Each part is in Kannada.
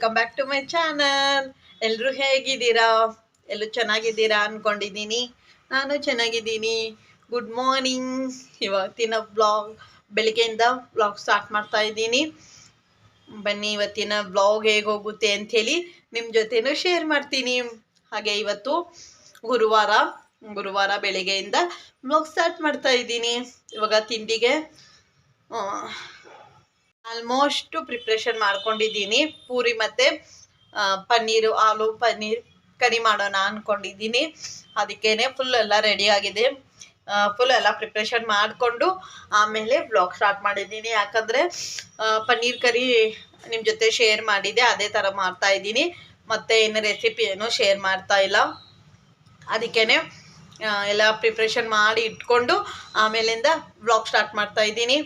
Welcome back to my channel ಎಲ್ಲರೂ ಹೇಗಿದ್ದೀರಾ? ಎಲ್ಲರೂ ಚೆನ್ನಾಗಿದ್ದೀರಾ ಅಂದ್ಕೊಂಡಿದ್ದೀನಿ ನಾನು ಚೆನ್ನಾಗಿದ್ದೀನಿ. ಗುಡ್ ಮಾರ್ನಿಂಗ್ ಇವತ್ತಿನ ಬ್ಲಾಗ್ ಬೆಳಿಗ್ಗೆಯಿಂದ ಬ್ಲಾಗ್ ಸ್ಟಾರ್ಟ್ ಮಾಡ್ತಾ ಇದ್ದೀನಿ. ಬನ್ನಿ, ಇವತ್ತಿನ ಬ್ಲಾಗ್ ಹೇಗೆ ಹೋಗುತ್ತೆ ಅಂಥೇಳಿ ನಿಮ್ಮ ಜೊತೆನೂ ಶೇರ್ ಮಾಡ್ತೀನಿ. ಹಾಗೆ ಇವತ್ತು ಗುರುವಾರ ಗುರುವಾರ ಬೆಳಿಗ್ಗೆಯಿಂದ ಬ್ಲಾಗ್ ಸ್ಟಾರ್ಟ್ ಮಾಡ್ತಾ ಇದ್ದೀನಿ. ಇವಾಗ ತಿಂಡಿಗೆ ಆಲ್ಮೋಸ್ಟ್ ಪ್ರಿಪ್ರೇಷನ್ ಮಾಡ್ಕೊಂಡಿದ್ದೀನಿ. ಪೂರಿ ಮತ್ತು ಪನ್ನೀರು ಆಲೂ ಪನ್ನೀರ್ ಕರಿ ಮಾಡೋಣ ಅಂದ್ಕೊಂಡಿದ್ದೀನಿ ಅದಕ್ಕೇನೆ ಫುಲ್ ಎಲ್ಲ ರೆಡಿ ಆಗಿದೆ. ಫುಲ್ ಎಲ್ಲ ಪ್ರಿಪ್ರೇಷನ್ ಮಾಡಿಕೊಂಡು ಆಮೇಲೆ ಬ್ಲಾಗ್ ಸ್ಟಾರ್ಟ್ ಮಾಡಿದ್ದೀನಿ. ಯಾಕಂದರೆ ಪನ್ನೀರ್ ಕರಿ ನಿಮ್ಮ ಜೊತೆ ಶೇರ್ ಮಾಡಿದೆ ಅದೇ ಥರ ಮಾಡ್ತಾ ಇದ್ದೀನಿ. ಮತ್ತು ಏನು ರೆಸಿಪಿ ಏನು ಶೇರ್ ಮಾಡ್ತಾ ಇಲ್ಲ. ಅದಕ್ಕೇನೆ ಆ, ಎಲ್ಲ ಪ್ರಿಪ್ರೇಷನ್ ಮಾಡಿ ಇಟ್ಕೊಂಡು ಆಮೇಲಿಂದ ಬ್ಲಾಗ್ ಸ್ಟಾರ್ಟ್ ಮಾಡ್ತಾ ಇದ್ದೀನಿ.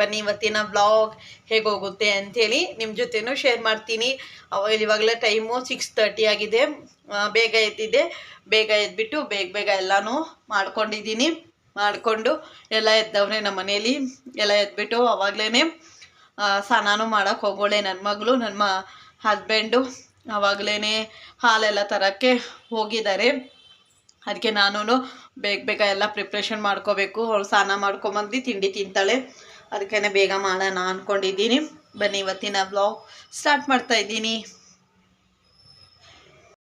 ಬನ್ನಿ, ಇವತ್ತಿನ ವ್ಲಾಗ್ ಹೇಗೋಗುತ್ತೆ ಅಂಥೇಳಿ ನಿಮ್ಮ ಜೊತೆನೂ ಶೇರ್ ಮಾಡ್ತೀನಿ. ಇವಾಗಲೇ ಟೈಮು ಸಿಕ್ಸ್ ತರ್ಟಿ ಆಗಿದೆ. ಬೇಗ ಎದ್ದಿದ್ದೆ. ಬೇಗ ಎದ್ಬಿಟ್ಟು ಬೇಗ ಬೇಗ ಎಲ್ಲನೂ ಮಾಡ್ಕೊಂಡಿದ್ದೀನಿ. ಮಾಡಿಕೊಂಡು ಎಲ್ಲ ಎದ್ದವ್ರೆ ನಮ್ಮ ಮನೇಲಿ. ಎಲ್ಲ ಎದ್ಬಿಟ್ಟು ಅವಾಗಲೇ ಸ್ನಾನನೂ ಮಾಡೋಕ್ಕೆ ಹೋಗೋಳೆ ನನ್ನ ಮಗಳು ನನ್ನ ಹಸ್ಬೆಂಡು ಅವಾಗಲೇ ಹಾಲೆಲ್ಲ ತರೋಕ್ಕೆ ಹೋಗಿದ್ದಾರೆ. ಅದಕ್ಕೆ ನಾನು ಬೇಗ ಬೇಗ ಎಲ್ಲ ಪ್ರಿಪ್ರೇಷನ್ ಮಾಡ್ಕೋಬೇಕು. ಅವಳು ಸ್ನಾನ ಮಾಡ್ಕೊಂಬಂದು ತಿಂಡಿ ತಿಂತಾಳೆ. ಅದಕ್ಕೆ ಬೇಗ ಮಾಡೋಣ ಅಂದ್ಕೊಂಡಿದ್ದೀನಿ ಬನ್ನಿ, ಇವತ್ತಿನ ಬ್ಲಾಗ್ ಸ್ಟಾರ್ಟ್ ಮಾಡ್ತಾ ಇದ್ದೀನಿ.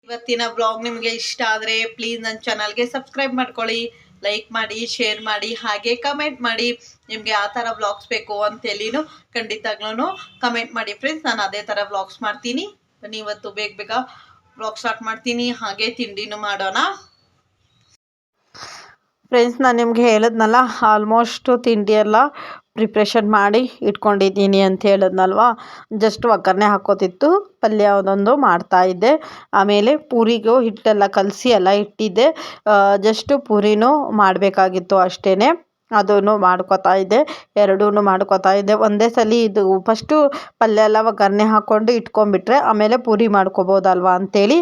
ಇವತ್ತಿನ ಬ್ಲಾಗ್ ನಿಮಗೆ ಇಷ್ಟ ಆದರೆ ಪ್ಲೀಸ್ ನನ್ನ ಚಾನಲ್ಗೆ ಸಬ್ಸ್ಕ್ರೈಬ್ ಮಾಡ್ಕೊಳ್ಳಿ ಲೈಕ್ ಮಾಡಿ ಶೇರ್ ಮಾಡಿ, ಹಾಗೆ ಕಮೆಂಟ್ ಮಾಡಿ. ನಿಮಗೆ ಆ ಥರ ಬ್ಲಾಗ್ಸ್ ಬೇಕು ಅಂತೇಳಿನೂ ಖಂಡಿತಾಗ್ಲೂ ಕಮೆಂಟ್ ಮಾಡಿ ಫ್ರೆಂಡ್ಸ್ ನಾನು ಅದೇ ಥರ ಬ್ಲಾಗ್ಸ್ ಮಾಡ್ತೀನಿ. ಬನ್ನಿ, ಇವತ್ತು ಬೇಗ ಬೇಗ ಬ್ಲಾಗ್ ಸ್ಟಾರ್ಟ್ ಮಾಡ್ತೀನಿ. ಹಾಗೆ ತಿಂಡಿನೂ ಮಾಡೋಣ. ಫ್ರೆಂಡ್ಸ್ ನಾನು ನಿಮ್ಗೆ ಹೇಳಿದ್ನಲ್ಲ ಆಲ್ಮೋಸ್ಟು ತಿಂಡಿ ಎಲ್ಲ ಪ್ರಿಪ್ರೇಷನ್ ಮಾಡಿ ಇಟ್ಕೊಂಡಿದ್ದೀನಿ ಅಂತ ಹೇಳಿದ್ನಲ್ವ? ಜಸ್ಟ್ ಒಗ್ಗರಣೆ ಹಾಕೋತಿತ್ತು ಪಲ್ಯ ಒಂದೊಂದು ಮಾಡ್ತಾಯಿದ್ದೆ ಆಮೇಲೆ ಪೂರಿಗೂ ಹಿಟ್ಟೆಲ್ಲ ಕಲಸಿ ಎಲ್ಲ ಇಟ್ಟಿದ್ದೆ. ಜಸ್ಟು ಪೂರಿನೂ ಮಾಡಬೇಕಾಗಿತ್ತು ಅಷ್ಟೇ ಅದನ್ನು ಮಾಡ್ಕೊತಾ ಇದ್ದೆ ಎರಡೂ ಮಾಡ್ಕೊತಾ ಇದ್ದೆ. ಒಂದೇ ಸಲ ಇದು ಫಸ್ಟು ಪಲ್ಯ ಎಲ್ಲ ಒಗ್ಗರಣೆ ಹಾಕ್ಕೊಂಡು ಇಟ್ಕೊಂಡ್ಬಿಟ್ರೆ ಆಮೇಲೆ ಪೂರಿ ಮಾಡ್ಕೊಬೋದಲ್ವ ಅಂಥೇಳಿ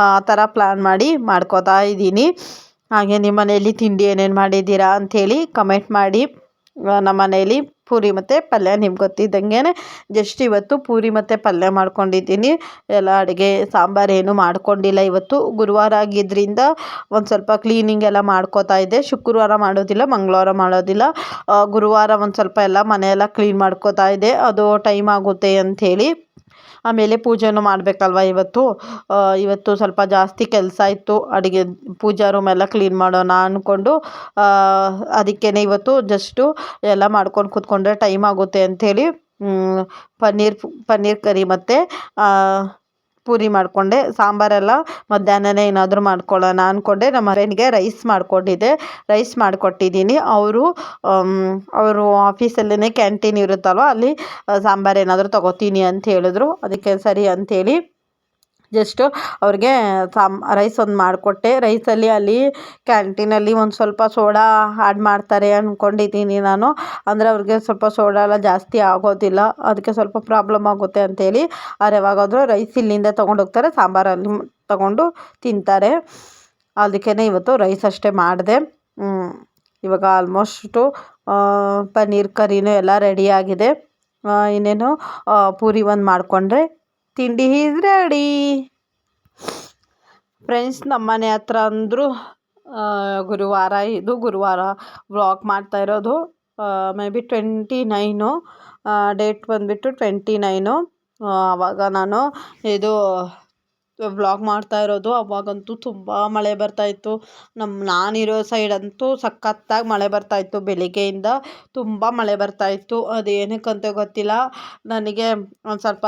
ಆ ಥರ ಪ್ಲ್ಯಾನ್ ಮಾಡಿ ಮಾಡ್ಕೊತಾ ಇದ್ದೀನಿ. ಹಾಗೆ ನಿಮ್ಮ ಮನೆಯಲ್ಲಿ ತಿಂಡಿ ಏನೇನು ಮಾಡಿದ್ದೀರಾ ಅಂಥೇಳಿ ಕಮೆಂಟ್ ಮಾಡಿ. ನಮ್ಮ ಮನೆಯಲ್ಲಿ ಪೂರಿ ಮತ್ತು ಪಲ್ಯ ನಿಮ್ಗೆ ಗೊತ್ತಿದ್ದಂಗೆ ಜಸ್ಟ್ ಇವತ್ತು ಪೂರಿ ಮತ್ತು ಪಲ್ಯ ಮಾಡ್ಕೊಂಡಿದ್ದೀನಿ. ಎಲ್ಲ ಅಡುಗೆ ಸಾಂಬಾರು ಏನು ಮಾಡ್ಕೊಂಡಿಲ್ಲ ಇವತ್ತು. ಗುರುವಾರ ಆಗಿದ್ದರಿಂದ ಒಂದು ಸ್ವಲ್ಪ ಕ್ಲೀನಿಂಗ್ ಎಲ್ಲ ಮಾಡ್ಕೋತಾ ಇದ್ದೆ. ಶುಕ್ರವಾರ ಮಾಡೋದಿಲ್ಲ, ಮಂಗಳವಾರ ಮಾಡೋದಿಲ್ಲ. ಗುರುವಾರ ಒಂದು ಸ್ವಲ್ಪ ಎಲ್ಲ ಮನೆಯೆಲ್ಲ ಕ್ಲೀನ್ ಮಾಡ್ಕೋತಾ ಇದ್ದೆ. ಅದು ಟೈಮ್ ಆಗುತ್ತೆ ಅಂಥೇಳಿ. ಆಮೇಲೆ ಪೂಜೆನೂ ಮಾಡಬೇಕಲ್ವ ಇವತ್ತು? ಇವತ್ತು ಸ್ವಲ್ಪ ಜಾಸ್ತಿ ಕೆಲಸ ಇತ್ತು. ಅಡುಗೆ, ಪೂಜಾ ರೂಮ್ ಎಲ್ಲ ಕ್ಲೀನ್ ಮಾಡೋಣ ಅಂದ್ಕೊಂಡು ಅದಕ್ಕೇ ಇವತ್ತು ಜಸ್ಟು ಎಲ್ಲ ಮಾಡ್ಕೊಂಡು ಕೂತ್ಕೊಂಡ್ರೆ ಟೈಮ್ ಆಗುತ್ತೆ ಅಂಥೇಳಿ ಪನ್ನೀರ್ ಪನ್ನೀರ್ ಕರಿ ಮತ್ತು ಪೂರಿ ಮಾಡಿಕೊಂಡೆ, ಸಾಂಬಾರೆಲ್ಲ ಮಧ್ಯಾಹ್ನನೇ ಏನಾದರೂ ಮಾಡ್ಕೊಳ್ಳೋಣ ಅಂದ್ಕೊಂಡೆ ನಮ್ಮ ಮನೆಗೆ ರೈಸ್ ಮಾಡಿಕೊಂಡಿದ್ದೆ ರೈಸ್ ಮಾಡಿಕೊಟ್ಟಿದ್ದೀನಿ. ಅವರು ಅವರು ಆಫೀಸಲ್ಲೇ ಕ್ಯಾಂಟೀನ್ ಇರುತ್ತಲ್ವ, ಅಲ್ಲಿ ಸಾಂಬಾರು ಏನಾದರೂ ತಗೋತೀನಿ ಅಂತ ಹೇಳಿದ್ರು. ಅದಕ್ಕೆ ಸರಿ ಅಂಥೇಳಿ ಜಸ್ಟು ಅವ್ರಿಗೆ ಸಾಮ್ ರೈಸ್ ಒಂದು ಮಾಡಿಕೊಟ್ಟೆ. ರೈಸಲ್ಲಿ ಅಲ್ಲಿ ಕ್ಯಾಂಟೀನಲ್ಲಿ ಒಂದು ಸ್ವಲ್ಪ ಸೋಡಾ ಆ್ಯಡ್ ಮಾಡ್ತಾರೆ ಅಂದ್ಕೊಂಡಿದ್ದೀನಿ ನಾನು. ಅಂದರೆ ಅವ್ರಿಗೆ ಸ್ವಲ್ಪ ಸೋಡಾ ಎಲ್ಲ ಜಾಸ್ತಿ ಆಗೋದಿಲ್ಲ. ಅದಕ್ಕೆ ಸ್ವಲ್ಪ ಪ್ರಾಬ್ಲಮ್ ಆಗುತ್ತೆ ಅಂಥೇಳಿ ಅವ್ರು ಯಾವಾಗಾದರೂ ರೈಸ್ ಇಲ್ಲಿಂದ ತೊಗೊಂಡೋಗ್ತಾರೆ ಸಾಂಬಾರಲ್ಲಿ ತಗೊಂಡು ತಿಂತಾರೆ. ಅದಕ್ಕೇ ಇವತ್ತು ರೈಸ್ ಅಷ್ಟೇ ಮಾಡಿದೆ. ಇವಾಗ ಆಲ್ಮೋಸ್ಟು ಪನ್ನೀರ್ ಕರಿನೂ ಎಲ್ಲ ರೆಡಿಯಾಗಿದೆ ಇನ್ನೇನು ಪೂರಿ ಒಂದು ಮಾಡಿಕೊಂಡ್ರೆ ತಿಂಡಿ ಈಸ್ ರೆಡಿ ಫ್ರೆಂಡ್ಸ್ ನಮ್ಮನೆ ಹತ್ರ ಅಂದರು ಗುರುವಾರ ಇದು ಗುರುವಾರ ವ್ಲಾಗ್ ಮಾಡ್ತಾ ಇರೋದು. Maybe twenty nine date ಬಂದುಬಿಟ್ಟು ಟ್ವೆಂಟಿ ನೈನು ಆವಾಗ ನಾನು ಇದು ವ್ಲಾಗ್ ಮಾಡ್ತಾ ಇರೋದು. ಅವಾಗಂತೂ ತುಂಬ ಮಳೆ ಬರ್ತಾಯಿತ್ತು ನಮ್ಮ ನಾನಿರೋ ಸೈಡ್ ಅಂತೂ ಸಖತ್ತಾಗಿ ಮಳೆ ಬರ್ತಾಯಿತ್ತು ಬೆಳಿಗ್ಗೆಯಿಂದ ತುಂಬ ಮಳೆ ಬರ್ತಾಯಿತ್ತು ಅದು ಏನಕ್ಕಂತ ಗೊತ್ತಿಲ್ಲ. ನನಗೆ ಒಂದು ಸ್ವಲ್ಪ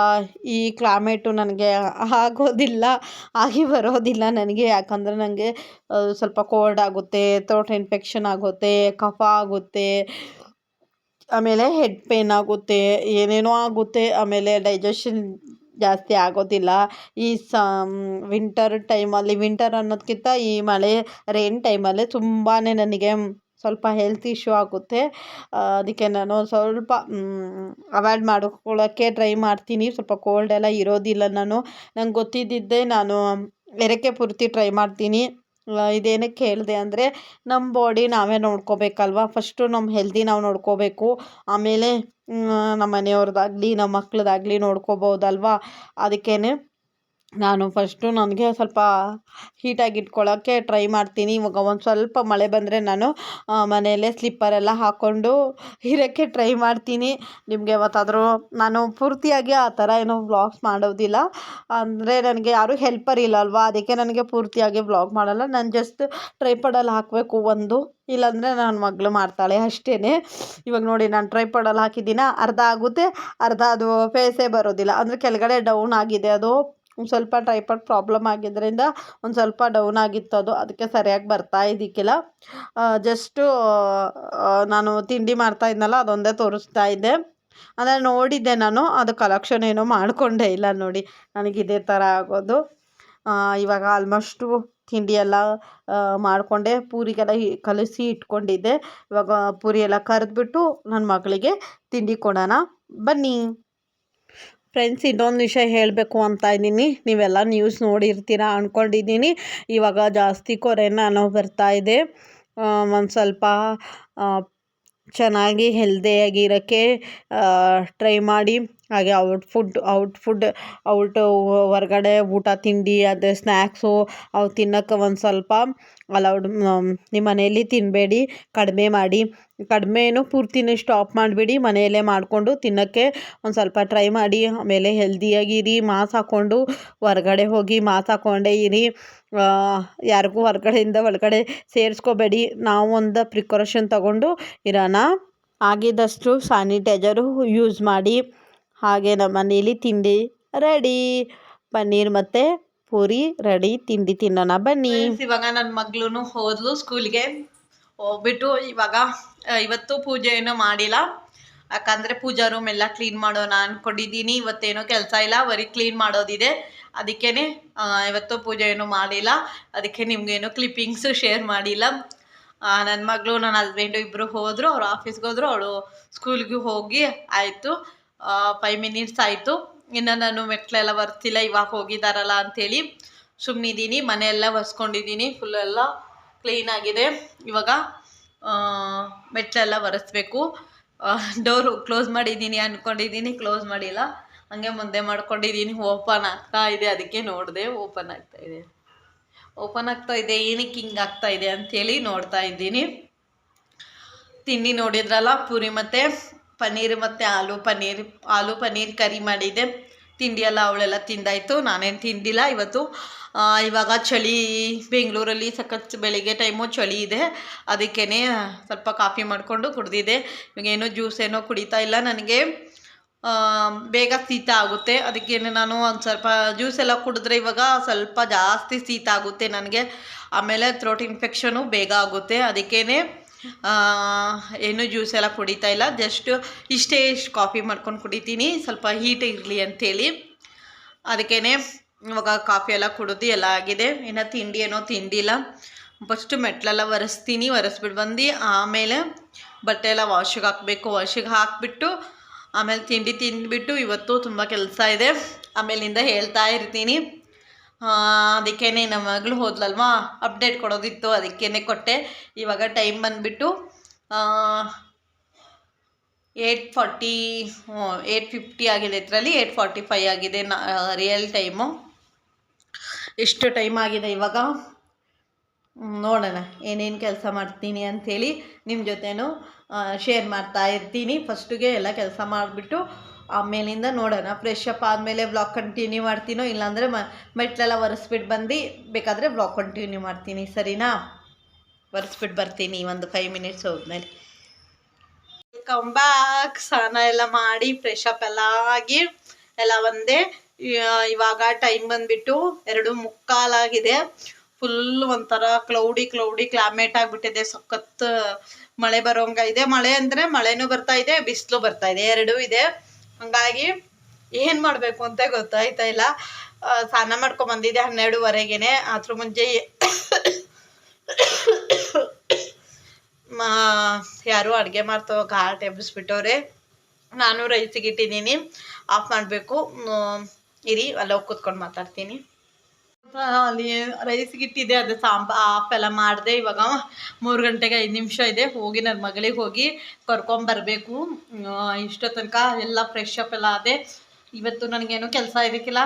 ಈ ಕ್ಲೈಮೇಟು ನನಗೆ ಆಗೋದಿಲ್ಲ. ಆಗಿ ಬರೋದಿಲ್ಲ ನನಗೆ. ಯಾಕಂದರೆ ನನಗೆ ಸ್ವಲ್ಪ ಕೋಲ್ಡ್ ಆಗುತ್ತೆ ಥ್ರೋಟ್ ಇನ್ಫೆಕ್ಷನ್ ಆಗುತ್ತೆ, ಕಫ ಆಗುತ್ತೆ, ಆಮೇಲೆ ಹೆಡ್ ಪೇನ್ ಆಗುತ್ತೆ, ಏನೇನೋ ಆಗುತ್ತೆ, ಆಮೇಲೆ ಡೈಜೆಷನ್ ಜಾಸ್ತಿ ಆಗೋದಿಲ್ಲ. ಈ ಸ ವಿಂಟರ್ ಟೈಮಲ್ಲಿ ವಿಂಟರ್ ಅನ್ನೋದಕ್ಕಿಂತ ಈ ಮಳೆ ರೈನ್ ಟೈಮಲ್ಲಿ ತುಂಬಾ ನನಗೆ ಸ್ವಲ್ಪ ಹೆಲ್ತ್ ಇಶ್ಯೂ ಆಗುತ್ತೆ. ಅದಕ್ಕೆ ನಾನು ಸ್ವಲ್ಪ ಅವಾಯ್ಡ್ ಮಾಡ್ಕೊಳ್ಳೋಕ್ಕೆ ಟ್ರೈ ಮಾಡ್ತೀನಿ. ಸ್ವಲ್ಪ ಕೋಲ್ಡ್ ಎಲ್ಲ ಇರೋದಿಲ್ಲ ನಾನು. ನಂಗೆ ಗೊತ್ತಿದ್ದಿದ್ದೇ ನಾನು ಎರಕೆ ಪೂರ್ತಿ ಟ್ರೈ ಮಾಡ್ತೀನಿ. ಇದೇನಕ್ಕೆ ಹೇಳಿದೆ ಅಂದರೆ ನಮ್ಮ ಬಾಡಿ ನಾವೇ ನೋಡ್ಕೋಬೇಕಲ್ವ? ಫಸ್ಟು ನಮ್ಮ ಹೆಲ್ದಿ ನಾವು ನೋಡ್ಕೋಬೇಕು. ಆಮೇಲೆ ನಮ್ಮ ಮನೆಯವ್ರದ್ದಾಗ್ಲಿ ನಮ್ಮ ಮಕ್ಳದ್ದಾಗ್ಲಿ ನೋಡ್ಕೋಬೋದಲ್ವಾ? ಅದಕ್ಕೇ ನಾನು ಫಸ್ಟು ನನಗೆ ಸ್ವಲ್ಪ ಹೀಟಾಗಿ ಇಟ್ಕೊಳ್ಳೋಕ್ಕೆ ಟ್ರೈ ಮಾಡ್ತೀನಿ. ಇವಾಗ ಒಂದು ಸ್ವಲ್ಪ ಮಳೆ ಬಂದರೆ ನಾನು ಮನೆಯಲ್ಲೇ ಸ್ಲಿಪ್ಪರೆಲ್ಲ ಹಾಕ್ಕೊಂಡು ಇರೋಕ್ಕೆ ಟ್ರೈ ಮಾಡ್ತೀನಿ. ನಿಮಗೆ ಯಾವತ್ತಾದರೂ ನಾನು ಪೂರ್ತಿಯಾಗಿ ಆ ಥರ ಏನು ವ್ಲಾಗ್ಸ್ ಮಾಡೋದಿಲ್ಲ. ಅಂದರೆ ನನಗೆ ಯಾರೂ ಹೆಲ್ಪರ್ ಇಲ್ಲ ಅಲ್ವಾ ಅದಕ್ಕೆ ನನಗೆ ಪೂರ್ತಿಯಾಗಿ ವ್ಲಾಗ್ ಮಾಡಲ್ಲ. ನಾನು ಜಸ್ಟ್ ಟ್ರೈಪಾಡಲ್ಲಿ ಹಾಕಬೇಕು ಒಂದು. ಇಲ್ಲಾಂದರೆ ನನ್ನ ಮಗಳು ಮಾಡ್ತಾಳೆ ಅಷ್ಟೇ ಇವಾಗ ನೋಡಿ, ನಾನು ಟ್ರೈಪಾಡಲ್ಲಿ ಹಾಕಿದ್ದೀನ. ಅರ್ಧ ಆಗುತ್ತೆ, ಅರ್ಧ ಅದು ಫೇಸೇ ಬರೋದಿಲ್ಲ. ಅಂದರೆ ಕೆಳಗಡೆ ಡೌನ್ ಆಗಿದೆ ಅದು. ಸ್ವಲ್ಪ ಟ್ರೈಪಾಡ್ ಪ್ರಾಬ್ಲಮ್ ಆಗಿದ್ದರಿಂದ ಒಂದು ಸ್ವಲ್ಪ ಡೌನ್ ಆಗಿತ್ತು ಅದು. ಅದಕ್ಕೆ ಸರಿಯಾಗಿ ಬರ್ತಾ ಇದ್ದಿಕ್ಕಿಲ್ಲ. ಜಸ್ಟು ನಾನು ತಿಂಡಿ ಮಾಡ್ತಾ ಇದ್ನಲ್ಲ, ಅದೊಂದೇ ತೋರಿಸ್ತಾ ಇದ್ದೆ. ಅಂದರೆ ನೋಡಿದ್ದೆ ನಾನು, ಅದು ಕಲೆಕ್ಷನ್ ಏನೋ ಮಾಡಿಕೊಂಡೇ ಇಲ್ಲ ನೋಡಿ. ನನಗೆ ಇದೇ ಥರ ಆಗೋದು. ಇವಾಗ ಆಲ್ಮೋಸ್ಟು ತಿಂಡಿ ಎಲ್ಲ ಮಾಡಿಕೊಂಡೆ ಪೂರಿಗೆಲ್ಲ ಕಲಸಿ ಇಟ್ಕೊಂಡಿದ್ದೆ. ಇವಾಗ ಪೂರಿ ಎಲ್ಲ ಕರೆದ್ಬಿಟ್ಟು ನನ್ನ ಮಗಳಿಗೆ ತಿಂಡಿ ಕೊಡೋಣ. ಬನ್ನಿ. ಫ್ರೆಂಡ್ಸ್ ಇನ್ನೊಂದು ವಿಷಯ ಹೇಳಬೇಕು ಅಂತ ಇದ್ದೀನಿ. ನೀವೆಲ್ಲ ನ್ಯೂಸ್ ನೋಡಿರ್ತೀರ ಅಂದ್ಕೊಂಡಿದ್ದೀನಿ ಇವಾಗ ಜಾಸ್ತಿ ಕೊರೋನಾ ಅನ್ನೋ ಇದೆ. ಒಂದು ಸ್ವಲ್ಪ ಚೆನ್ನಾಗಿ ಹೆಲ್ದಿಯಾಗಿರೋಕ್ಕೆ ಟ್ರೈ ಮಾಡಿ. ಹಾಗೆ out food out food, out ಹೊರಗಡೆ ಊಟ, ತಿಂಡಿ, ಅದೇ ಸ್ನ್ಯಾಕ್ಸು ಅವು ತಿನ್ನೋಕ್ಕೆ ಒಂದು ಸ್ವಲ್ಪ ಅಲೌಡ್ ನಿಮ್ಮ ಮನೆಯಲ್ಲಿ ತಿನ್ನಬೇಡಿ ಕಡಿಮೆ ಮಾಡಿ. ಕಡಿಮೆನೂ ಪೂರ್ತಿನೇ ಸ್ಟಾಪ್ ಮಾಡಿಬಿಡಿ, ಮನೆಯಲ್ಲೇ ಮಾಡಿಕೊಂಡು ತಿನ್ನೋಕ್ಕೆ ಒಂದು ಸ್ವಲ್ಪ ಟ್ರೈ ಮಾಡಿ. ಆಮೇಲೆ ಹೆಲ್ದಿಯಾಗಿರಿ ಮಾಸ್ಕ್ ಹಾಕ್ಕೊಂಡು ಹೊರಗಡೆ ಹೋಗಿ ಮಾಸ್ ಹಾಕ್ಕೊಂಡೇ ಇರಿ. ಯಾರಿಗೂ ಹೊರಗಡೆಯಿಂದ ಒಳಗಡೆ ಸೇರಿಸ್ಕೋಬೇಡಿ. ನಾವು ಒಂದು ಪ್ರಿಕಾಷನ್ ತಗೊಂಡು ಇರೋಣ. ಆಗಿದ್ದಷ್ಟು ಸ್ಯಾನಿಟೈಸರು ಯೂಸ್ ಮಾಡಿ. ಹಾಗೆ ನಮ್ಮ ಮನೇಲಿ ತಿಂಡಿ ರೆಡಿ. ಪನ್ನೀರ್ ಮತ್ತು ಪೂರಿ, ರೆಡಿ, ತಿಂಡಿ ತಿನ್ನೋಣ, ಬನ್ನಿ. ಇವಾಗ ನನ್ನ ಮಗ್ಳು ಹೋದ್ಲು ಸ್ಕೂಲ್ಗೆ. ಹೋಗ್ಬಿಟ್ಟು ಇವಾಗ ಇವತ್ತು ಪೂಜೆ ಏನೋ ಮಾಡಿಲ್ಲ. ಯಾಕಂದರೆ ಪೂಜಾ ರೂಮ್ ಎಲ್ಲ ಕ್ಲೀನ್ ಮಾಡೋಣ ಅನ್ಕೊಂಡಿದ್ದೀನಿ. ಇವತ್ತೇನೋ ಕೆಲಸ ಇಲ್ಲ, ಬರೀ ಕ್ಲೀನ್ ಮಾಡೋದಿದೆ. ಅದಕ್ಕೇ ಇವತ್ತು ಪೂಜೆ ಏನೂ ಮಾಡಿಲ್ಲ. ಅದಕ್ಕೆ ನಿಮಗೇನು ಕ್ಲಿಪ್ಪಿಂಗ್ಸು ಶೇರ್ ಮಾಡಿಲ್ಲ. ನನ್ನ ಮಗಳು ನನ್ನ ಹಸ್ಬೆಂಡು ಇಬ್ಬರು ಹೋದರು, ಅವ್ರು ಆಫೀಸ್ಗೆ ಹೋದರು, ಅವಳು ಸ್ಕೂಲ್ಗೆ ಹೋಗಿ ಆಯಿತು. ಫೈವ್ ಮಿನಿಟ್ಸ್ ಆಯಿತು. ಇನ್ನು ನಾನು ಮೆಟ್ಲೆಲ್ಲ ಬರ್ತಿಲ್ಲ, ಇವಾಗ ಹೋಗಿದ್ದಾರಲ್ಲ ಅಂಥೇಳಿ ಸುಮ್ಮನಿದ್ದೀನಿ ಮನೆಯೆಲ್ಲ ಒರೆಸ್ಕೊಂಡಿದ್ದೀನಿ ಫುಲ್ಲೆಲ್ಲ ಕ್ಲೀನಾಗಿದೆ ಇವಾಗ ಮೆಟ್ಲೆಲ್ಲ ಒರೆಸ್ಬೇಕು. ಡೋರು ಕ್ಲೋಸ್ ಮಾಡಿದ್ದೀನಿ ಅಂದ್ಕೊಂಡಿದ್ದೀನಿ ಕ್ಲೋಸ್ ಮಾಡಿಲ್ಲ. ಹಂಗೆ ಮುಂದೆ ಮಾಡ್ಕೊಂಡಿದ್ದೀನಿ ಓಪನ್ ಆಗ್ತಾ ಇದೆ, ಅದಕ್ಕೆ ನೋಡಿದೆ ಓಪನ್ ಆಗ್ತಾ ಇದೆ. ಓಪನ್ ಆಗ್ತಾ ಇದೆ, ಏನಕ್ಕೆ ಹಿಂಗೆ ಆಗ್ತಾ ಇದೆ ಅಂಥೇಳಿ ನೋಡ್ತಾ ಇದ್ದೀನಿ. ತಿಂಡಿ ನೋಡಿದ್ರಲ್ಲ ಪೂರಿ ಮತ್ತು ಪನ್ನೀರ್ ಮತ್ತು ಆಲೂ ಪನ್ನೀರ್ ಆಲೂ ಪನ್ನೀರ್ ಕರಿ ಮಾಡಿದ್ದೆ. ತಿಂಡಿಯೆಲ್ಲ ಅವಳೆಲ್ಲ ತಿಂದಾಯಿತು. ನಾನೇನು ತಿಂದಿಲ್ಲ ಇವತ್ತು. ಇವಾಗ ಚಳಿ ಬೆಂಗಳೂರಲ್ಲಿ ಸಖತ್ ಬೆಳಿಗ್ಗೆ ಟೈಮು ಚಳಿ ಇದೆ. ಅದಕ್ಕೇ ಸ್ವಲ್ಪ ಕಾಫಿ ಮಾಡಿಕೊಂಡು ಕುಡ್ದಿದ್ದೆ. ಇವಾಗೇನೋ ಜ್ಯೂಸ್ ಏನೋ ಕುಡಿತಾ ಇಲ್ಲ ನನಗೆ. ಬೇಗ ಶೀತ ಆಗುತ್ತೆ. ಅದಕ್ಕೇನೆ ನಾನು ಒಂದು ಸ್ವಲ್ಪ ಜ್ಯೂಸ್ ಎಲ್ಲ ಕುಡಿದ್ರೆ ಇವಾಗ ಸ್ವಲ್ಪ ಜಾಸ್ತಿ ಶೀತ ಆಗುತ್ತೆ ನನಗೆ. ಆಮೇಲೆ ಥ್ರೋಟ್ ಇನ್ಫೆಕ್ಷನು ಬೇಗ ಆಗುತ್ತೆ. ಅದಕ್ಕೇ ಏನು ಜ್ಯೂಸ್ ಎಲ್ಲ ಕುಡಿತಾ ಇಲ್ಲ. ಜಸ್ಟ್ ಇಷ್ಟೇ ಇಷ್ಟು ಕಾಫಿ ಮಾಡ್ಕೊಂಡು ಕುಡಿತೀನಿ. ಸ್ವಲ್ಪ ಹೀಟ್ ಇರಲಿ ಅಂಥೇಳಿ. ಅದಕ್ಕೇ ಇವಾಗ ಕಾಫಿ ಎಲ್ಲ ಕುಡಿದು ಎಲ್ಲ ಆಗಿದೆ. ಏನೋ ತಿಂಡಿ ಏನೋ ತಿಂದಿಲ್ಲ. ಫಸ್ಟು ಮೆಟ್ಲೆಲ್ಲ ಒರೆಸ್ತೀನಿ. ಒರೆಸ್ಬಿಟ್ಟು ಬಂದು ಆಮೇಲೆ ಬಟ್ಟೆ ಎಲ್ಲ ವಾಶಿಗೆ ಹಾಕಬೇಕು. ವಾಶಿಗೆ ಹಾಕಿಬಿಟ್ಟು ಆಮೇಲೆ ತಿಂಡಿ ತಿಂದುಬಿಟ್ಟು ಇವತ್ತು ತುಂಬ ಕೆಲಸ ಇದೆ. ಆಮೇಲಿಂದ ಹೇಳ್ತಾ ಇರ್ತೀನಿ. ಅದಕ್ಕೇ ನಮ್ಮ ಮಗಳು ಹೋದ್ಲಲ್ವಾ? ಅಪ್ಡೇಟ್ ಕೊಡೋದಿತ್ತು, ಅದಕ್ಕೇನೆ ಕೊಟ್ಟೆ. ಇವಾಗ ಟೈಮ್ ಬಂದುಬಿಟ್ಟು ಏಯ್ಟ್ ಫಾರ್ಟಿ ಏಯ್ಟ್ ಫಿಫ್ಟಿ ಆಗಿದೆ ಇದರಲ್ಲಿ ಏಟ್ ಫಾರ್ಟಿ ಫೈ ಆಗಿದೆ ನಾ ರಿಯಲ್ ಟೈಮು ಎಷ್ಟು ಟೈಮ್ ಆಗಿದೆ ಇವಾಗ? ನೋಡೋಣ. ಏನೇನು ಕೆಲಸ ಮಾಡ್ತೀನಿ ಅಂಥೇಳಿ ನಿಮ್ಮ ಜೊತೆನೂ ಶೇರ್ ಮಾಡ್ತಾ ಇರ್ತೀನಿ. ಫಸ್ಟಿಗೆ ಎಲ್ಲ ಕೆಲಸ ಮಾಡಿಬಿಟ್ಟು ಆಮೇಲಿಂದ ನೋಡೋಣ. ಫ್ರೆಶ್ ಅಪ್ ಆದಮೇಲೆ ಬ್ಲಾಗ್ ಕಂಟಿನ್ಯೂ ಮಾಡ್ತೀನೋ ಇಲ್ಲಾಂದರೆ ಮ, ಮೆಟ್ಲೆಲ್ಲ ಒರೆಸ್ಬಿಟ್ಟು ಬಂದು ಬೇಕಾದರೆ ಬ್ಲಾಗ್ ಕಂಟಿನ್ಯೂ ಮಾಡ್ತೀನಿ. ಸರಿನಾ? ಒರೆಸ್ಬಿಟ್ಟು ಬರ್ತೀನಿ ಒಂದು ಫೈವ್ ಮಿನಿಟ್ಸ್ ಹೋದ್ಮೇಲೆ. ವೆಲ್ಕಮ್ ಬ್ಯಾಕ್ ಸ್ನಾನ ಎಲ್ಲ ಮಾಡಿ ಫ್ರೆಶ್ ಅಪ್ ಎಲ್ಲ ಆಗಿ ಎಲ್ಲ ಒಂದೇ ಇವಾಗ ಟೈಮ್ ಬಂದುಬಿಟ್ಟು ಎರಡು ಮುಕ್ಕಾಲಾಗಿದೆ ಫುಲ್ ಒಂಥರ ಕ್ಲೌಡಿ ಕ್ಲೌಡಿ ಕ್ಲೈಮೇಟ್ ಆಗಿಬಿಟ್ಟಿದೆ. ಸಖತ್ ಮಳೆ ಬರೋಂಗ ಇದೆ. ಮಳೆ ಅಂದರೆ ಮಳೆನೂ ಬರ್ತಾ ಇದೆ, ಬಿಸಿಲು ಬರ್ತಾ ಇದೆ. ಎರಡೂ ಇದೆ. ಹಂಗಾಗಿ ಏನು ಮಾಡಬೇಕು ಅಂತ ಗೊತ್ತಾಯ್ತಾ ಇಲ್ಲ. ಸ್ನಾನ ಮಾಡ್ಕೊಂಡು ಬಂದಿದ್ದೆ ಹನ್ನೆರಡುವರೆಗೇನೆ. ಅದ್ರ ಮುಂಚೆ ಮಾ, ಯಾರು ಅಡುಗೆ ಮಾಡ್ತಾವ ಘಾಟ್ ಎಬ್ಬಿಸ್ಬಿಟ್ಟವ್ರೆ ನಾನು ರೈಸಿಗೆ ಇಟ್ಟಿದ್ದೀನಿ. ಆಫ್ ಮಾಡಬೇಕು. ಇರಿ ಅಲ್ಲೋಗಿ ಕೂತ್ಕೊಂಡು ಮಾತಾಡ್ತೀನಿ. ಅಲ್ಲಿ ರೈಸ್ಗೆ ಗಿಟ್ಟಿದೆ ಅದು ಸಾಂಬಾ ಆಫ್ ಎಲ್ಲ ಮಾಡಿದೆ, ಇವಾಗ ಮೂರು ಗಂಟೆಗೆ ಐದು ನಿಮಿಷ ಇದೆ, ಹೋಗಿ ನನ್ನ ಮಗಳಿಗೆ ಹೋಗಿ ಕರ್ಕೊಂಬರಬೇಕು ಇಷ್ಟೋ ತನಕ ಎಲ್ಲ ಫ್ರೆಶ್ ಅಪ್ ಎಲ್ಲ ಆದೆ. ಇವತ್ತು ನನಗೇನು ಕೆಲಸ ಇದಕ್ಕಿಲ್ಲ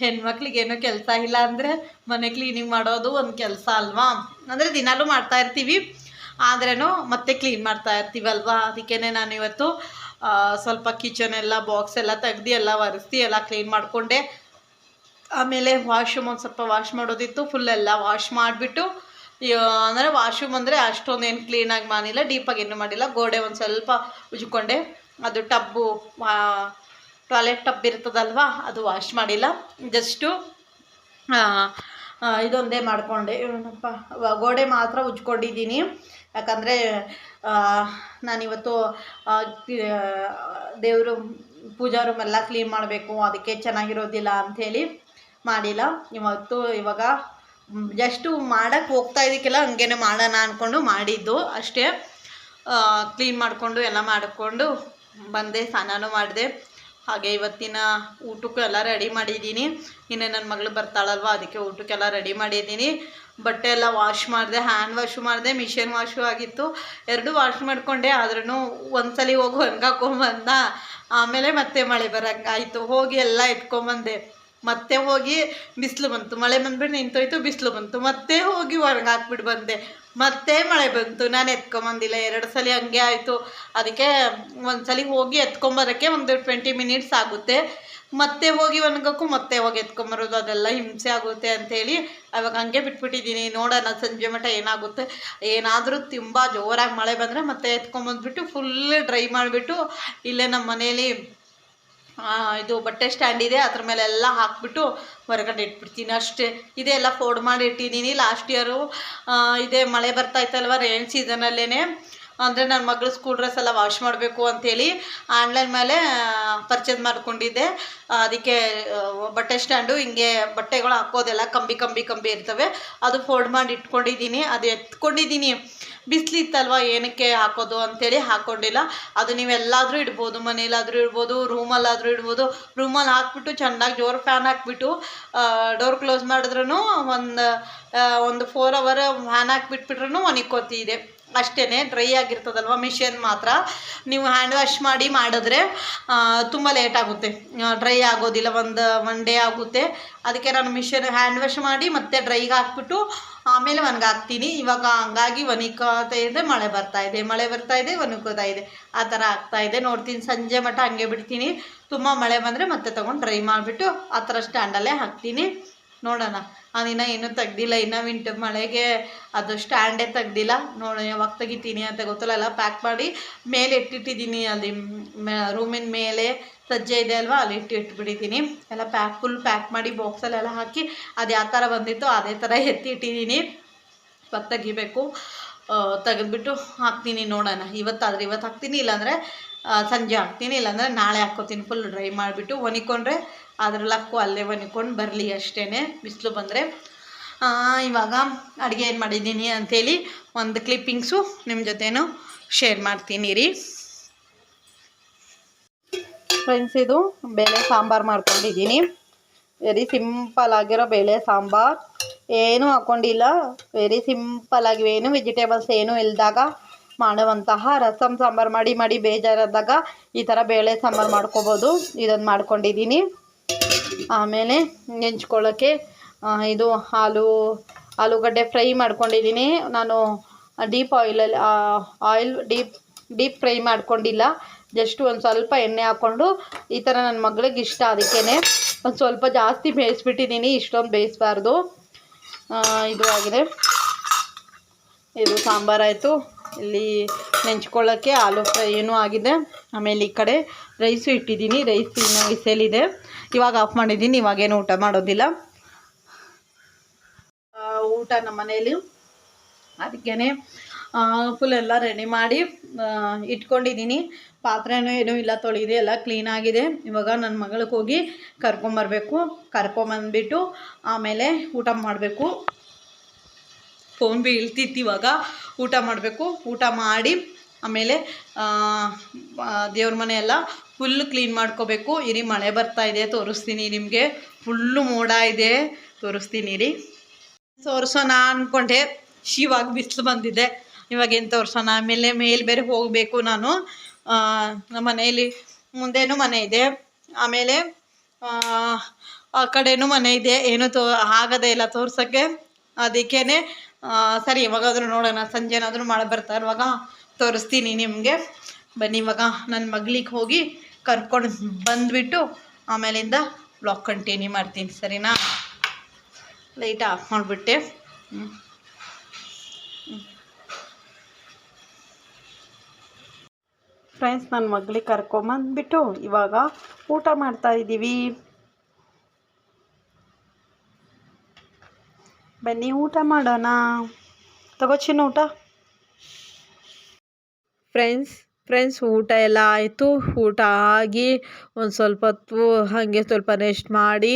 ಹೆಣ್ಮಕ್ಳಿಗೆ ಏನೋ ಕೆಲಸ ಇಲ್ಲ ಅಂದರೆ ಮನೆ ಕ್ಲೀನಿಂಗ್ ಮಾಡೋದು ಒಂದು ಕೆಲಸ ಅಲ್ವಾ? ಅಂದರೆ ದಿನಾಲೂ ಮಾಡ್ತಾ ಇರ್ತೀವಿ. ಆದ್ರೂ ಮತ್ತೆ ಕ್ಲೀನ್ ಮಾಡ್ತಾ ಇರ್ತೀವಲ್ವಾ ಅದಕ್ಕೇ ನಾನು ಇವತ್ತು ಸ್ವಲ್ಪ ಕಿಚನ್ ಎಲ್ಲ ಬಾಕ್ಸ್ ಎಲ್ಲ ತೆಗ್ದು ಎಲ್ಲ ಒರೆಸಿ ಎಲ್ಲ ಕ್ಲೀನ್ ಮಾಡಿಕೊಂಡೆ. ಆಮೇಲೆ ವಾಶ್ರೂಮ್ ಒಂದು ಸ್ವಲ್ಪ ವಾಶ್ ಮಾಡೋದಿತ್ತು ಫುಲ್ ಎಲ್ಲ ವಾಶ್ ಮಾಡಿಬಿಟ್ಟು ಅಂದರೆ ವಾಶ್ರೂಮ್ ಅಂದರೆ ಅಷ್ಟೊಂದು ಏನು ಕ್ಲೀನಾಗಿ ಮಾಡಿಲ್ಲ ಡೀಪಾಗಿ ಏನೂ ಮಾಡಿಲ್ಲ. ಗೋಡೆ ಒಂದು ಸ್ವಲ್ಪ ಉಜ್ಕೊಂಡೆ, ಅದು ಟಬ್ಬು ಟಾಯ್ಲೆಟ್ ಟಬ್ ಇರ್ತದಲ್ವಾ, ಅದು ವಾಶ್ ಮಾಡಿಲ್ಲ. ಜಸ್ಟು ಇದೊಂದೇ ಮಾಡಿಕೊಂಡೆ. ಏನಪ್ಪ ಗೋಡೆ ಮಾತ್ರ ಉಜ್ಕೊಂಡಿದ್ದೀನಿ. ಯಾಕಂದರೆ ನಾನಿವತ್ತು ದೇವರು, ಪೂಜಾ ರೂಮ್ ಎಲ್ಲ ಕ್ಲೀನ್ ಮಾಡಬೇಕು, ಅದಕ್ಕೆ ಚೆನ್ನಾಗಿರೋದಿಲ್ಲ ಅಂಥೇಳಿ. ಮಾಡಿಲ್ಲ. ಇವತ್ತು ಇವಾಗ ಜಸ್ಟು ಮಾಡೋಕ್ಕೆ ಹೋಗ್ತಾ ಇದಕ್ಕೆಲ್ಲ ಹಂಗೇನೆ ಮಾಡೋಣ ಅಂದ್ಕೊಂಡು ಮಾಡಿದ್ದು ಅಷ್ಟೇ. ಕ್ಲೀನ್ ಮಾಡಿಕೊಂಡು ಎಲ್ಲ ಮಾಡಿಕೊಂಡು ಬಂದೆ, ಸ್ನಾನನೂ ಮಾಡಿದೆ. ಹಾಗೆ ಇವತ್ತಿನ ಊಟಕ್ಕೂ ಎಲ್ಲ ರೆಡಿ ಮಾಡಿದ್ದೀನಿ. ಇನ್ನೇ ನನ್ನ ಮಗಳು ಬರ್ತಾಳಲ್ವ, ಅದಕ್ಕೆ ಊಟಕ್ಕೆಲ್ಲ ರೆಡಿ ಮಾಡಿದ್ದೀನಿ. ಬಟ್ಟೆ ಎಲ್ಲ ವಾಶ್ ಮಾಡಿದೆ ಹ್ಯಾಂಡ್ ವಾಶು ಮಾಡಿದೆ ಮಿಷಿನ್ ವಾಶು ಆಗಿತ್ತು. ಎರಡೂ ವಾಶ್ ಮಾಡಿಕೊಂಡೆ ಆದ್ರೂ ಒಂದ್ಸಲಿ ಹೋಗಿ ಒಣಗಾಕೊಂಬಂದ ಆಮೇಲೆ ಮತ್ತೆ ಮಳೆ ಬರೋಂಗಾಯ್ತು ಹೋಗಿ ಎಲ್ಲ ಎತ್ಕೊಂಬಂದೆ. ಮತ್ತೆ ಹೋಗಿ ಬಿಸಿಲು ಬಂತು. ಮಳೆ ಬಂದ್ಬಿಟ್ಟು ನಿಂತೋಯ್ತು, ಬಿಸಿಲು ಬಂತು. ಮತ್ತೆ ಹೋಗಿ ಹೊರಗೆ ಹಾಕ್ಬಿಟ್ಟು ಬಂದೆ. ಮತ್ತೆ ಮಳೆ ಬಂತು. ನಾನು ಎತ್ಕೊಂಬಂದಿಲ್ಲ. ಎರಡು ಸಲ ಹಂಗೆ ಆಯಿತು. ಅದಕ್ಕೆ ಒಂದ್ಸಲಿ ಹೋಗಿ ಎತ್ಕೊಂಬರೋಕ್ಕೆ ಒಂದು ಟ್ವೆಂಟಿ ಮಿನಿಟ್ಸ್ ಆಗುತ್ತೆ. ಮತ್ತೆ ಹೋಗಿ ಒಣಗೋಕ್ಕೂ ಮತ್ತೆ ಹೋಗಿ ಎತ್ಕೊಂಬರೋದು. ಅದೆಲ್ಲ ಹಿಂಸೆ ಆಗುತ್ತೆ ಅಂಥೇಳಿ ಅವಾಗ ಹಂಗೆ ಬಿಟ್ಬಿಟ್ಟಿದ್ದೀನಿ. ನೋಡೋಣ, ಸಂಜೆ ಮಟ್ಟ ಏನಾಗುತ್ತೆ. ಏನಾದರೂ ತುಂಬ ಜೋರಾಗಿ ಮಳೆ ಬಂದರೆ ಮತ್ತೆ ಎತ್ಕೊಂಬಂದ್ಬಿಟ್ಟು ಫುಲ್ ಡ್ರೈ ಮಾಡಿಬಿಟ್ಟು ಇಲ್ಲೇ ನಮ್ಮ ಮನೇಲಿ ಇದು ಬಟ್ಟೆ ಸ್ಟ್ಯಾಂಡ್ ಇದೆ, ಅದ್ರ ಮೇಲೆ ಎಲ್ಲ ಹಾಕ್ಬಿಟ್ಟು ಹೊರಗಡೆ ಇಟ್ಬಿಡ್ತೀನಿ ಅಷ್ಟೇ. ಇದೆಲ್ಲ ಎಲ್ಲ ಫೋಲ್ಡ್ ಮಾಡಿ ಇಟ್ಟಿದ್ದೀನಿ. ಲಾಸ್ಟ್ ಇಯರು ಇದೇ ಮಳೆ ಬರ್ತಾ ಇತ್ತಲ್ವ ರೈನ್ ಸೀಸನಲ್ಲೇ ಅಂದರೆ ನನ್ನ ಮಗಳು ಸ್ಕೂಲ್ ಡ್ರೆಸ್ ಎಲ್ಲ ವಾಶ್ ಮಾಡಬೇಕು ಅಂಥೇಳಿ ಆನ್ಲೈನ್ ಮೇಲೆ ಪರ್ಚೇಸ್ ಮಾಡ್ಕೊಂಡಿದ್ದೆ. ಅದಕ್ಕೆ ಬಟ್ಟೆ ಸ್ಟ್ಯಾಂಡು ಹಿಂಗೆ ಬಟ್ಟೆಗಳು ಹಾಕೋದೆಲ್ಲ ಕಂಬಿ ಕಂಬಿ ಕಂಬಿ ಇರ್ತವೆ. ಅದು ಫೋಲ್ಡ್ ಮಾಡಿ ಇಟ್ಕೊಂಡಿದ್ದೀನಿ. ಅದು ಎತ್ಕೊಂಡಿದ್ದೀನಿ. ಬಿಸಿಲಿತ್ತಲ್ವ ಏನಕ್ಕೆ ಹಾಕೋದು ಅಂಥೇಳಿ ಹಾಕ್ಕೊಂಡಿಲ್ಲ ಅದು ನೀವೆಲ್ಲಾದರೂ ಇಡ್ಬೋದು, ಮನೇಲಾದರೂ ಇಡ್ಬೋದು ರೂಮಲ್ಲಾದರೂ ಇಡ್ಬೋದು. ರೂಮಲ್ಲಿ ಹಾಕ್ಬಿಟ್ಟು ಚೆನ್ನಾಗಿ ಜೋರು ಫ್ಯಾನ್ ಹಾಕ್ಬಿಟ್ಟು ಡೋರ್ ಕ್ಲೋಸ್ ಮಾಡಿದ್ರೂ ಒಂದು ಒಂದು ಫೋರ್ ಅವರ್ ಫ್ಯಾನ್ ಹಾಕ್ಬಿಟ್ಬಿಟ್ರೂ ಒಣಕೋತಿದೆ ಅಷ್ಟೇ ಡ್ರೈ ಆಗಿರ್ತದಲ್ವ ಮಿಷಿನ್ ಮಾತ್ರ. ನೀವು ಹ್ಯಾಂಡ್ ವಾಶ್ ಮಾಡಿ ಮಾಡಿದ್ರೆ ತುಂಬ ಲೇಟ್ ಆಗುತ್ತೆ. ಡ್ರೈ ಆಗೋದಿಲ್ಲ, ಒಂದು ಒನ್ ಡೇ ಆಗುತ್ತೆ. ಅದಕ್ಕೆ ನಾನು ಮಿಷಿನ್ ಹ್ಯಾಂಡ್ ವಾಶ್ ಮಾಡಿ ಮತ್ತೆ ಡ್ರೈಗೆ ಹಾಕ್ಬಿಟ್ಟು, ಆಮೇಲೆ ಒಣಗಾಕ್ತೀನಿ ಇವಾಗ ಹಂಗಾಗಿ ಒಣಕೋತಾ ಇದೆ, ಮಳೆ ಬರ್ತಾ ಇದೆ. ಮಳೆ ಬರ್ತಾ ಇದೆ ಒಣಕೋತಾ ಇದೆ. ಆ ಥರ ಆಗ್ತಾ ಇದೆ. ನೋಡ್ತೀನಿ, ಸಂಜೆ ಮಟ್ಟ ಹಂಗೆ ಬಿಡ್ತೀನಿ. ತುಂಬ ಮಳೆ ಬಂದರೆ ಮತ್ತೆ ತೊಗೊಂಡು ಡ್ರೈ ಮಾಡಿಬಿಟ್ಟು ಆ ಥರ ಸ್ಟ್ಯಾಂಡಲ್ಲೇ ಹಾಕ್ತೀನಿ. ನೋಡೋಣ. ಅದಿನ ಇನ್ನೂ ತೆಗ್ದಿಲ್ಲ, ಇನ್ನು ವಿಂಟರ್ ಮಳೆಗೆ ಅದು ಸ್ಟ್ಯಾಂಡೇ ತೆಗ್ದಿಲ್ಲ. ನೋಡಿ, ಯಾವಾಗ ತೆಗಿತೀನಿ ಅಂತ ಗೊತ್ತಲ್ಲ, ಎಲ್ಲ ಪ್ಯಾಕ್ ಮಾಡಿ ಮೇಲೆ ಇಟ್ಟಿಟ್ಟಿದ್ದೀನಿ. ಅಲ್ಲಿ ರೂಮಿನ ಮೇಲೆ ಸಜ್ಜೆ ಇದೆ ಅಲ್ವಾ, ಅಲ್ಲಿ ಇಟ್ಟು ಇಟ್ಬಿಟ್ಟಿದ್ದೀನಿ. ಎಲ್ಲ ಪ್ಯಾಕ್ ಫುಲ್ ಪ್ಯಾಕ್ ಮಾಡಿ ಬಾಕ್ಸಲ್ಲೆಲ್ಲ ಹಾಕಿ ಅದು ಯಾವ ಥರ ಬಂದಿತ್ತು ಅದೇ ಥರ ಎತ್ತಿ ಇಟ್ಟಿದ್ದೀನಿ. ಇವಾಗ ತೆಗಿಬೇಕು. ತೆಗೆದ್ಬಿಟ್ಟು ಹಾಕ್ತೀನಿ ನೋಡೋಣ. ಇವತ್ತಾದರೆ ಇವತ್ತು ಹಾಕ್ತೀನಿ, ಇಲ್ಲಾಂದರೆ ಸಂಜೆ ಹಾಕ್ತೀನಿ, ಇಲ್ಲಾಂದರೆ ನಾಳೆ ಹಾಕ್ಕೋತೀನಿ ಫುಲ್ ಡ್ರೈ ಮಾಡಿಬಿಟ್ಟು ಒನಿಕೊಂಡ್ರೆ ಅದ್ರಲ್ಲಿ ಲಕ್ಕು ಅಲ್ಲೇ ಒನಿಕೊಂಡು ಬರಲಿ ಅಷ್ಟೇ ಬಿಸಿಲು ಬಂದರೆ. ಇವಾಗ ಅಡುಗೆ ಏನು ಮಾಡಿದ್ದೀನಿ ಅಂಥೇಳಿ ಒಂದು ಕ್ಲಿಪ್ಪಿಂಗ್ಸು ನಿಮ್ಮ ಜೊತೆನೂ ಶೇರ್ ಮಾಡ್ತೀನಿ ರೀ. ಫ್ರೆಂಡ್ಸ್ ಇದು ಬೇಳೆ ಸಾಂಬಾರು ಮಾಡ್ಕೊಂಡಿದ್ದೀನಿ. ವೆರಿ ಸಿಂಪಲ್ ಆಗಿರೋ ಬೇಳೆ ಸಾಂಬಾರು. ಏನೂ ಹಾಕ್ಕೊಂಡಿಲ್ಲ ವೆರಿ ಸಿಂಪಲ್ ಆಗಿ, ಏನು ವೆಜಿಟೇಬಲ್ಸ್ ಏನೂ ಇಲ್ದಾಗ ಮಾಡುವಂತಹ ರಸಮ್ ಸಾಂಬಾರು ಮಾಡಿ ಮಾಡಿ ಬೇಜಾರಾದಾಗ ಈ ಥರ ಬೇಳೆ ಸಾಂಬಾರು ಮಾಡ್ಕೋಬೋದು. ಇದನ್ನು ಮಾಡ್ಕೊಂಡಿದ್ದೀನಿ ಆಮೇಲೆ ನೆಂಚ್ಕೊಳ್ಳೋಕ್ಕೆ ಇದು ಆಲೂ ಆಲೂಗಡ್ಡೆ ಫ್ರೈ ಮಾಡ್ಕೊಂಡಿದ್ದೀನಿ ನಾನು ಡೀಪ್ ಆಯಿಲಲ್ಲಿ ಆಯಿಲ್ ಡೀಪ್ ಡೀಪ್ ಫ್ರೈ ಮಾಡ್ಕೊಂಡಿಲ್ಲ. ಜಸ್ಟ್ ಒಂದು ಸ್ವಲ್ಪ ಎಣ್ಣೆ ಹಾಕ್ಕೊಂಡು ಈ ಥರ ನನ್ನ ಮಗಳಿಗೆ ಇಷ್ಟ ಅದಕ್ಕೇ ಒಂದು ಸ್ವಲ್ಪ ಜಾಸ್ತಿ ಬೇಯಿಸ್ಬಿಟ್ಟಿದ್ದೀನಿ ಇಷ್ಟೊಂದು ಬೇಯಿಸ್ಬಾರ್ದು. ಇದು ಆಗಿದೆ. ಇದು ಸಾಂಬಾರಾಯಿತು ಇಲ್ಲಿ ನೆಂಚ್ಕೊಳ್ಳೋಕ್ಕೆ ಆಲೂ ಫ್ರೈ ಏನೂ ಆಗಿದೆ. ಆಮೇಲೆ ಈ ಕಡೆ ರೈಸು ಇಟ್ಟಿದ್ದೀನಿ. ರೈಸ್ ಇನ್ನೂ ವಿಸೇಲಿದೆ ಇವಾಗ ಆಫ್ ಮಾಡಿದ್ದೀನಿ. ಇವಾಗೇನು ಊಟ ಮಾಡೋದಿಲ್ಲ. ಊಟ ನಮ್ಮ ಮನೇಲಿ ಅದಕ್ಕೇ ಫುಲ್ ಎಲ್ಲ ರೆಡಿ ಮಾಡಿ ಇಟ್ಕೊಂಡಿದ್ದೀನಿ. ಪಾತ್ರೆನೂ ಏನೂ ಇಲ್ಲ, ತೊಳೆದಿದೆ. ಎಲ್ಲ ಕ್ಲೀನಾಗಿದೆ ಇವಾಗ ನನ್ನ ಮಗಳಿಗೆ ಹೋಗಿ ಕರ್ಕೊಂಬರ್ಬೇಕು. ಕರ್ಕೊಂಬಂದ್ಬಿಟ್ಟು ಆಮೇಲೆ ಊಟ ಮಾಡಬೇಕು. ಫೋನ್ ಬೀಳ್ತಿತ್ತು ಇವಾಗ. ಊಟ ಮಾಡಬೇಕು. ಊಟ ಮಾಡಿ ಆಮೇಲೆ ದೇವ್ರ ಮನೆ ಎಲ್ಲ ಫುಲ್ ಕ್ಲೀನ್ ಮಾಡ್ಕೋಬೇಕು. ಇರಿ ಮಳೆ ಬರ್ತಾ ಇದೆ ತೋರಿಸ್ತೀನಿ ನಿಮಗೆ. ಫುಲ್ಲು ಮೋಡ ಇದೆ. ತೋರಿಸ್ತೀನಿ ರೀ ತೋರಿಸೋಣ ಅಂದ್ಕೊಂಡೆ ಶಿವಾಗ ಬಿಸಿಲು ಬಂದಿದೆ. ಇವಾಗ ಏನು ತೋರಿಸೋಣ? ಆಮೇಲೆ ಮೇಲೆ ಬೇರೆ ಹೋಗಬೇಕು ನಾನು. ನಮ್ಮ ಮನೆಯಲ್ಲಿ ಮುಂದೆನೂ ಮನೆ ಇದೆ. ಆಮೇಲೆ ಆ, ಆ ಕಡೆನೂ ಮನೆ ಇದೆ. ಏನು ತೋ ಆಗದೇ ಇಲ್ಲ ತೋರ್ಸೋಕ್ಕೆ. ಅದಕ್ಕೇ ಸರಿ, ಇವಾಗಾದರೂ ನೋಡೋಣ. ಸಂಜೆ ಏನಾದರೂ ಮಳೆ ಬರ್ತಾ ಇರುವಾಗ ತೋರಿಸ್ತೀನಿ ನಿಮಗೆ. ಬನ್ನಿ, ಇವಾಗ ನನ್ನ ಮಗಳಿಗೆ ಹೋಗಿ ಕರ್ಕೊಂಡು ಬಂದುಬಿಟ್ಟು ಆಮೇಲಿಂದ ಬ್ಲಾಕ್ ಕಂಟಿನ್ಯೂ ಮಾಡ್ತೀನಿ, ಸರಿನಾ? ಲೈಟ್ ಆಫ್ ಮಾಡಿಬಿಟ್ಟೆ. ಫ್ರೆಂಡ್ಸ್ ನನ್ನ ಮಗಳಿಗೆ ಕರ್ಕೊಂಬಂದ್ಬಿಟ್ಟು ಇವಾಗ ಊಟ ಮಾಡ್ತಾ ಇದ್ದೀವಿ ಬನ್ನಿ ಊಟ ಮಾಡೋಣ. ತಗೋ ಚಿನ್ನ ಊಟ. ಫ್ರೆಂಡ್ಸ್ ಫ್ರೆಂಡ್ಸ್ ಊಟ ಎಲ್ಲ ಆಯಿತು. ಊಟ ಆಗಿ ಒಂದು ಸ್ವಲ್ಪ ಹೊತ್ತು ಹಾಗೆ ಸ್ವಲ್ಪ ರೆಸ್ಟ್ ಮಾಡಿ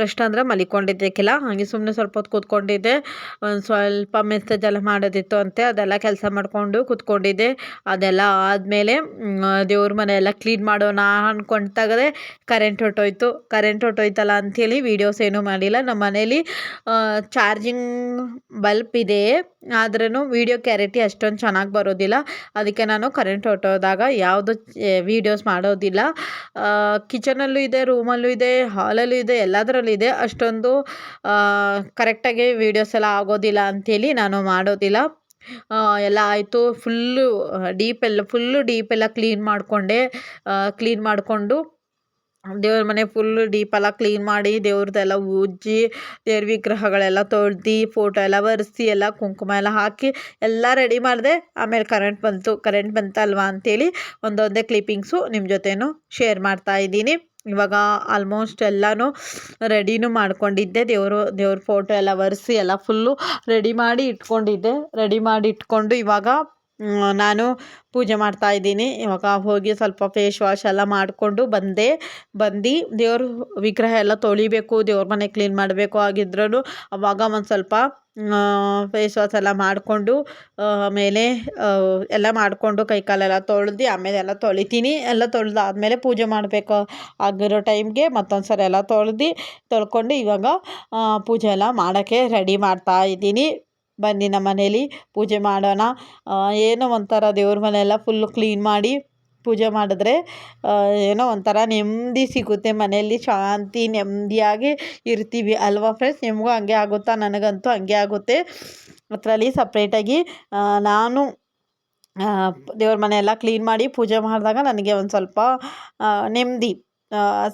ರೆಸ್ಟ್ ಅಂದರೆ ಮಲಿಕೊಂಡಿದ್ದಕ್ಕೆಲ್ಲ ಹಾಗೆ ಸುಮ್ಮನೆ ಸ್ವಲ್ಪ ಹೊತ್ತು ಕೂತ್ಕೊಂಡಿದ್ದೆ. ಒಂದು ಸ್ವಲ್ಪ ಮೆಸೇಜ್ ಎಲ್ಲ ಮಾಡೋದಿತ್ತು ಅಂತೆ, ಅದೆಲ್ಲ ಕೆಲಸ ಮಾಡಿಕೊಂಡು ಕೂತ್ಕೊಂಡಿದ್ದೆ. ಅದೆಲ್ಲ ಆದಮೇಲೆ ದೇವ್ರ ಮನೆ ಎಲ್ಲ ಕ್ಲೀನ್ ಮಾಡೋಣ ಅಂದ್ಕೊಂಡು ತೆಗೆದೆ ಕರೆಂಟ್ ಹೊಟ್ಟೋಯ್ತು ಕರೆಂಟ್ ಹೊಟ್ಟೋಯ್ತಲ್ಲ ಅಂಥೇಳಿ ವೀಡಿಯೋಸ್ ಏನೂ ಮಾಡಿಲ್ಲ. ನಮ್ಮ ಮನೇಲಿ ಚಾರ್ಜಿಂಗ್ ಬಲ್ಪ್ ಇದೆ. ಆದ್ರೂ ವೀಡಿಯೋ ಕ್ಯಾರಿಟಿ ಅಷ್ಟೊಂದು ಚೆನ್ನಾಗಿ ಬರೋದಿಲ್ಲ. ಅದಕ್ಕೆ ನಾನು ಕರೆಂಟ್ ಹೊರ್ಟೋದಾಗ ಯಾವುದು ವೀಡಿಯೋಸ್ ಮಾಡೋದಿಲ್ಲ. ಕಿಚನಲ್ಲೂ ಇದೆ ರೂಮಲ್ಲೂ ಇದೆ ಹಾಲಲ್ಲೂ ಇದೆ, ಎಲ್ಲದರಲ್ಲೂ ಇದೆ. ಅಷ್ಟೊಂದು ಕರೆಕ್ಟಾಗಿ ವೀಡಿಯೋಸ್ ಎಲ್ಲ ಆಗೋದಿಲ್ಲ ಅಂಥೇಳಿ ನಾನು ಮಾಡೋದಿಲ್ಲ. ಎಲ್ಲ ಆಯಿತು. ಫುಲ್ಲು ಡೀಪೆಲ್ಲ ಫುಲ್ಲು ಡೀಪ್ ಎಲ್ಲ ಕ್ಲೀನ್ ಮಾಡಿಕೊಂಡೆ. ಕ್ಲೀನ್ ಮಾಡಿಕೊಂಡು ದೇವ್ರ ಮನೆ ಫುಲ್ ಡೀಪೆಲ್ಲ ಕ್ಲೀನ್ ಮಾಡಿ ದೇವ್ರದ್ದೆಲ್ಲ ಉಜ್ಜಿ ದೇವ್ರ ವಿಗ್ರಹಗಳೆಲ್ಲ ತೊಳ್ದು ಫೋಟೋ ಎಲ್ಲ ಒರೆಸಿ ಎಲ್ಲ ಕುಂಕುಮ ಎಲ್ಲ ಹಾಕಿ ಎಲ್ಲ ರೆಡಿ ಮಾಡಿದೆ. ಆಮೇಲೆ ಕರೆಂಟ್ ಬಂತು. ಕರೆಂಟ್ ಬಂತಲ್ವಾ ಅಂಥೇಳಿ ಒಂದೊಂದೇ ಕ್ಲಿಪ್ಪಿಂಗ್ಸು ನಿಮ್ಮ ಜೊತೆನೂ ಶೇರ್ ಮಾಡ್ತಾ ಇದ್ದೀನಿ. ಇವಾಗ ಆಲ್ಮೋಸ್ಟ್ ಎಲ್ಲನೂ ರೆಡಿನೂ ಮಾಡ್ಕೊಂಡಿದ್ದೆ. ದೇವರು, ದೇವ್ರ ಫೋಟೋ ಎಲ್ಲ ಒರೆಸಿ ಎಲ್ಲ ಫುಲ್ಲು ರೆಡಿ ಮಾಡಿ ಇಟ್ಕೊಂಡಿದ್ದೆ. ರೆಡಿ ಮಾಡಿ ಇಟ್ಕೊಂಡು ಇವಾಗ ನಾನು ಪೂಜೆ ಮಾಡ್ತಾ ಇದ್ದೀನಿ. ಇವಾಗ ಹೋಗಿ ಸ್ವಲ್ಪ ಫೇಸ್ ವಾಶ್ ಎಲ್ಲ ಮಾಡಿಕೊಂಡು ಬಂದೆ. ಬಂದು ದೇವ್ರ ವಿಗ್ರಹ ಎಲ್ಲ ತೊಳಿಬೇಕು, ದೇವ್ರ ಮನೆ ಕ್ಲೀನ್ ಮಾಡಬೇಕು ಆಗಿದ್ರೂ. ಅವಾಗ ಒಂದು ಸ್ವಲ್ಪ ಫೇಸ್ ವಾಶ್ ಎಲ್ಲ ಮಾಡಿಕೊಂಡು ಆಮೇಲೆ ಎಲ್ಲ ಮಾಡಿಕೊಂಡು ಕೈ ಕಾಲೆಲ್ಲ ತೊಳ್ದು, ಆಮೇಲೆ ಎಲ್ಲ ತೊಳಿತೀನಿ. ಎಲ್ಲ ತೊಳೆದಾದ್ಮೇಲೆ ಪೂಜೆ ಮಾಡಬೇಕು ಆಗಿರೋ ಟೈಮ್ಗೆ ಮತ್ತೊಂದು ಸರಿ ಎಲ್ಲ ತೊಳೆದು, ತೊಳ್ಕೊಂಡು ಇವಾಗ ಪೂಜೆ ಎಲ್ಲ ಮಾಡೋಕ್ಕೆ ರೆಡಿ ಮಾಡ್ತಾ ಇದ್ದೀನಿ. ಬನ್ನಿ ನಮ್ಮ ಮನೇಲಿ, ಪೂಜೆ ಮಾಡೋಣ. ಏನೋ ಒಂಥರ ದೇವ್ರ ಮನೆಯೆಲ್ಲ ಫುಲ್ ಕ್ಲೀನ್ ಮಾಡಿ ಪೂಜೆ ಮಾಡಿದ್ರೆ ಏನೋ ಒಂಥರ ನೆಮ್ಮದಿ ಸಿಗುತ್ತೆ ಮನೆಯಲ್ಲಿ, ಶಾಂತಿ, ನೆಮ್ಮದಿಯಾಗಿ ಇರ್ತೀವಿ ಅಲ್ವಾ ಫ್ರೆಂಡ್ಸ್ ನಿಮಗೂ ಹಂಗೆ ಆಗುತ್ತಾ? ನನಗಂತೂ ಹಂಗೆ ಆಗುತ್ತೆ. ಅದರಲ್ಲಿ ಸಪ್ರೇಟಾಗಿ ನಾನು ದೇವ್ರ ಮನೆಯೆಲ್ಲ ಕ್ಲೀನ್ ಮಾಡಿ ಪೂಜೆ ಮಾಡಿದಾಗ ನನಗೆ ಒಂದು ಸ್ವಲ್ಪ ನೆಮ್ಮದಿ.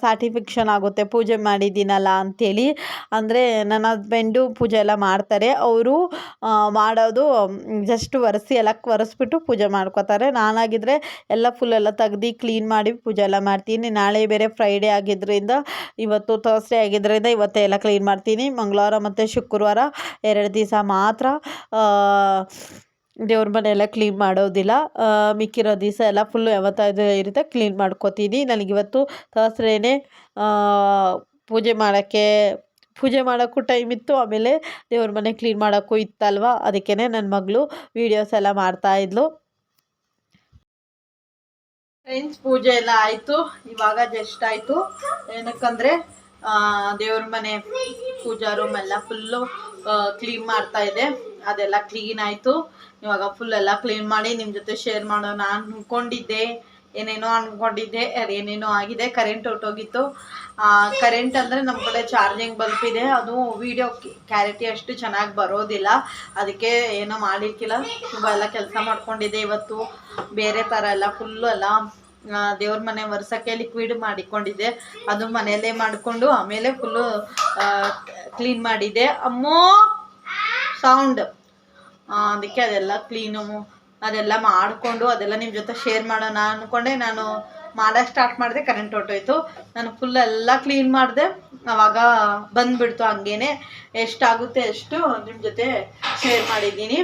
ಸ್ಯಾಟಿಫಿಕ್ಷನ್ ಆಗುತ್ತೆ. ಪೂಜೆ ಮಾಡಿದ್ದೀನಲ್ಲ ಅಂಥೇಳಿ ಅಂದರೆ ನನ್ನ ಹಸ್ಬೆಂಡು ಪೂಜೆ ಎಲ್ಲ ಮಾಡ್ತಾರೆ. ಅವರು ಮಾಡೋದು ಜಸ್ಟ್ ಒರೆಸಿ ಎಲ್ಲ ಒರೆಸ್ಬಿಟ್ಟು ಪೂಜೆ ಮಾಡ್ಕೋತಾರೆ. ನಾನಾಗಿದ್ದರೆ ಎಲ್ಲ ಫುಲ್ ಎಲ್ಲ ತೆಗ್ದು ಕ್ಲೀನ್ ಮಾಡಿ ಪೂಜೆ ಎಲ್ಲ ಮಾಡ್ತೀನಿ. ನಾಳೆ ಬೇರೆ ಫ್ರೈಡೇ ಆಗಿದ್ದರಿಂದ ಇವತ್ತು ಥರ್ಸ್ಡೇ ಆಗಿದ್ದರಿಂದ ಇವತ್ತೇ ಎಲ್ಲ ಕ್ಲೀನ್ ಮಾಡ್ತೀನಿ. ಮಂಗಳವಾರ ಮತ್ತು ಶುಕ್ರವಾರ ಎರಡು ದಿವಸ ಮಾತ್ರ ದೇವ್ರ ಮನೆ ಎಲ್ಲ ಕ್ಲೀನ್ ಮಾಡೋದಿಲ್ಲ ಮಿಕ್ಕಿರೋ ದಿವಸ ಎಲ್ಲ ಫುಲ್ಲು ಯಾವತ್ತಾದ್ರೂ ಇರುತ್ತೆ ಕ್ಲೀನ್ ಮಾಡ್ಕೋತೀನಿ. ನನಗಿವತ್ತು ಸಹಸ್ರೇನೆ ಪೂಜೆ ಮಾಡೋಕ್ಕೆ, ಪೂಜೆ ಮಾಡೋಕ್ಕೂ ಟೈಮ್ ಇತ್ತು. ಆಮೇಲೆ ದೇವ್ರ ಮನೆ ಕ್ಲೀನ್ ಮಾಡೋಕ್ಕೂ ಇತ್ತಲ್ವ? ಅದಕ್ಕೇ ನನ್ನ ಮಗಳು ವೀಡಿಯೋಸ್ ಎಲ್ಲ ಮಾಡ್ತಾಯಿದ್ಲು ಫ್ರೆಂಡ್ಸ್ ಪೂಜೆ ಎಲ್ಲ ಆಯಿತು. ಇವಾಗ ಜಸ್ಟ್ ಆಯಿತು. ಏನಕ್ಕಂದರೆ ದೇವ್ರ ಮನೆ ಪೂಜಾ ರೂಮ್ ಎಲ್ಲ ಫುಲ್ಲು ಕ್ಲೀನ್ ಮಾಡ್ತಾ ಇದೆ. ಅದೆಲ್ಲ ಕ್ಲೀನ್ ಆಯಿತು. ಇವಾಗ ಫುಲ್ ಎಲ್ಲ ಕ್ಲೀನ್ ಮಾಡಿ ನಿಮ್ಮ ಜೊತೆ ಶೇರ್ ಮಾಡೋಣ ಅಂದ್ಕೊಂಡಿದ್ದೆ ಏನೇನೋ ಅಂದ್ಕೊಂಡಿದ್ದೆ ಏನೇನೋ ಆಗಿದೆ ಕರೆಂಟ್ ಹೊಟ್ಟೋಗಿತ್ತು ಕರೆಂಟ್ ಅಂದರೆ ನಮ್ಮ ಕಡೆ ಚಾರ್ಜಿಂಗ್ ಬಲ್ಪ್ ಇದೆ. ಅದು ವಿಡಿಯೋ ಕ್ಯಾರಿಟಿ ಅಷ್ಟು ಚೆನ್ನಾಗಿ ಬರೋದಿಲ್ಲ. ಅದಕ್ಕೆ ಏನೋ ಮಾಡಿರ್ಕಿಲ್ಲ. ತುಂಬ ಎಲ್ಲ ಕೆಲಸ ಮಾಡ್ಕೊಂಡಿದ್ದೆ ಇವತ್ತು. ಬೇರೆ ಥರ ಎಲ್ಲ ಫುಲ್ಲು ಎಲ್ಲ ದೇವ್ರ ಮನೆ ವರ್ಸಕ್ಕೆ ಲಿಕ್ವಿಡ್ ಮಾಡಿಕೊಂಡಿದ್ದೆ. ಅದು ಮನೆಯಲ್ಲೇ ಮಾಡಿಕೊಂಡು ಆಮೇಲೆ ಫುಲ್ಲು ಕ್ಲೀನ್ ಮಾಡಿದ್ದೆ ಅಮ್ಮೋ! ಸೌಂಡ್ ಅದಕ್ಕೆ ಅದೆಲ್ಲ ಕ್ಲೀನು ಅದೆಲ್ಲ ಮಾಡಿಕೊಂಡು ಅದೆಲ್ಲ ನಿಮ್ಮ ಜೊತೆ ಶೇರ್ ಮಾಡೋಣ ಅಂದ್ಕೊಂಡೆ ನಾನು ಮಾಡೋಕ್ಕೆ ಸ್ಟಾರ್ಟ್ ಮಾಡಿದೆ ಕರೆಂಟ್ ಹೊಟ್ಟೋಯ್ತು ನಾನು ಫುಲ್ ಎಲ್ಲ ಕ್ಲೀನ್ ಮಾಡಿದೆ. ಆವಾಗ ಬಂದುಬಿಡ್ತು ಹಂಗೇನೆ. ಎಷ್ಟಾಗುತ್ತೆ ಅಷ್ಟು ನಿಮ್ಮ ಜೊತೆ ಶೇರ್ ಮಾಡಿದ್ದೀನಿ.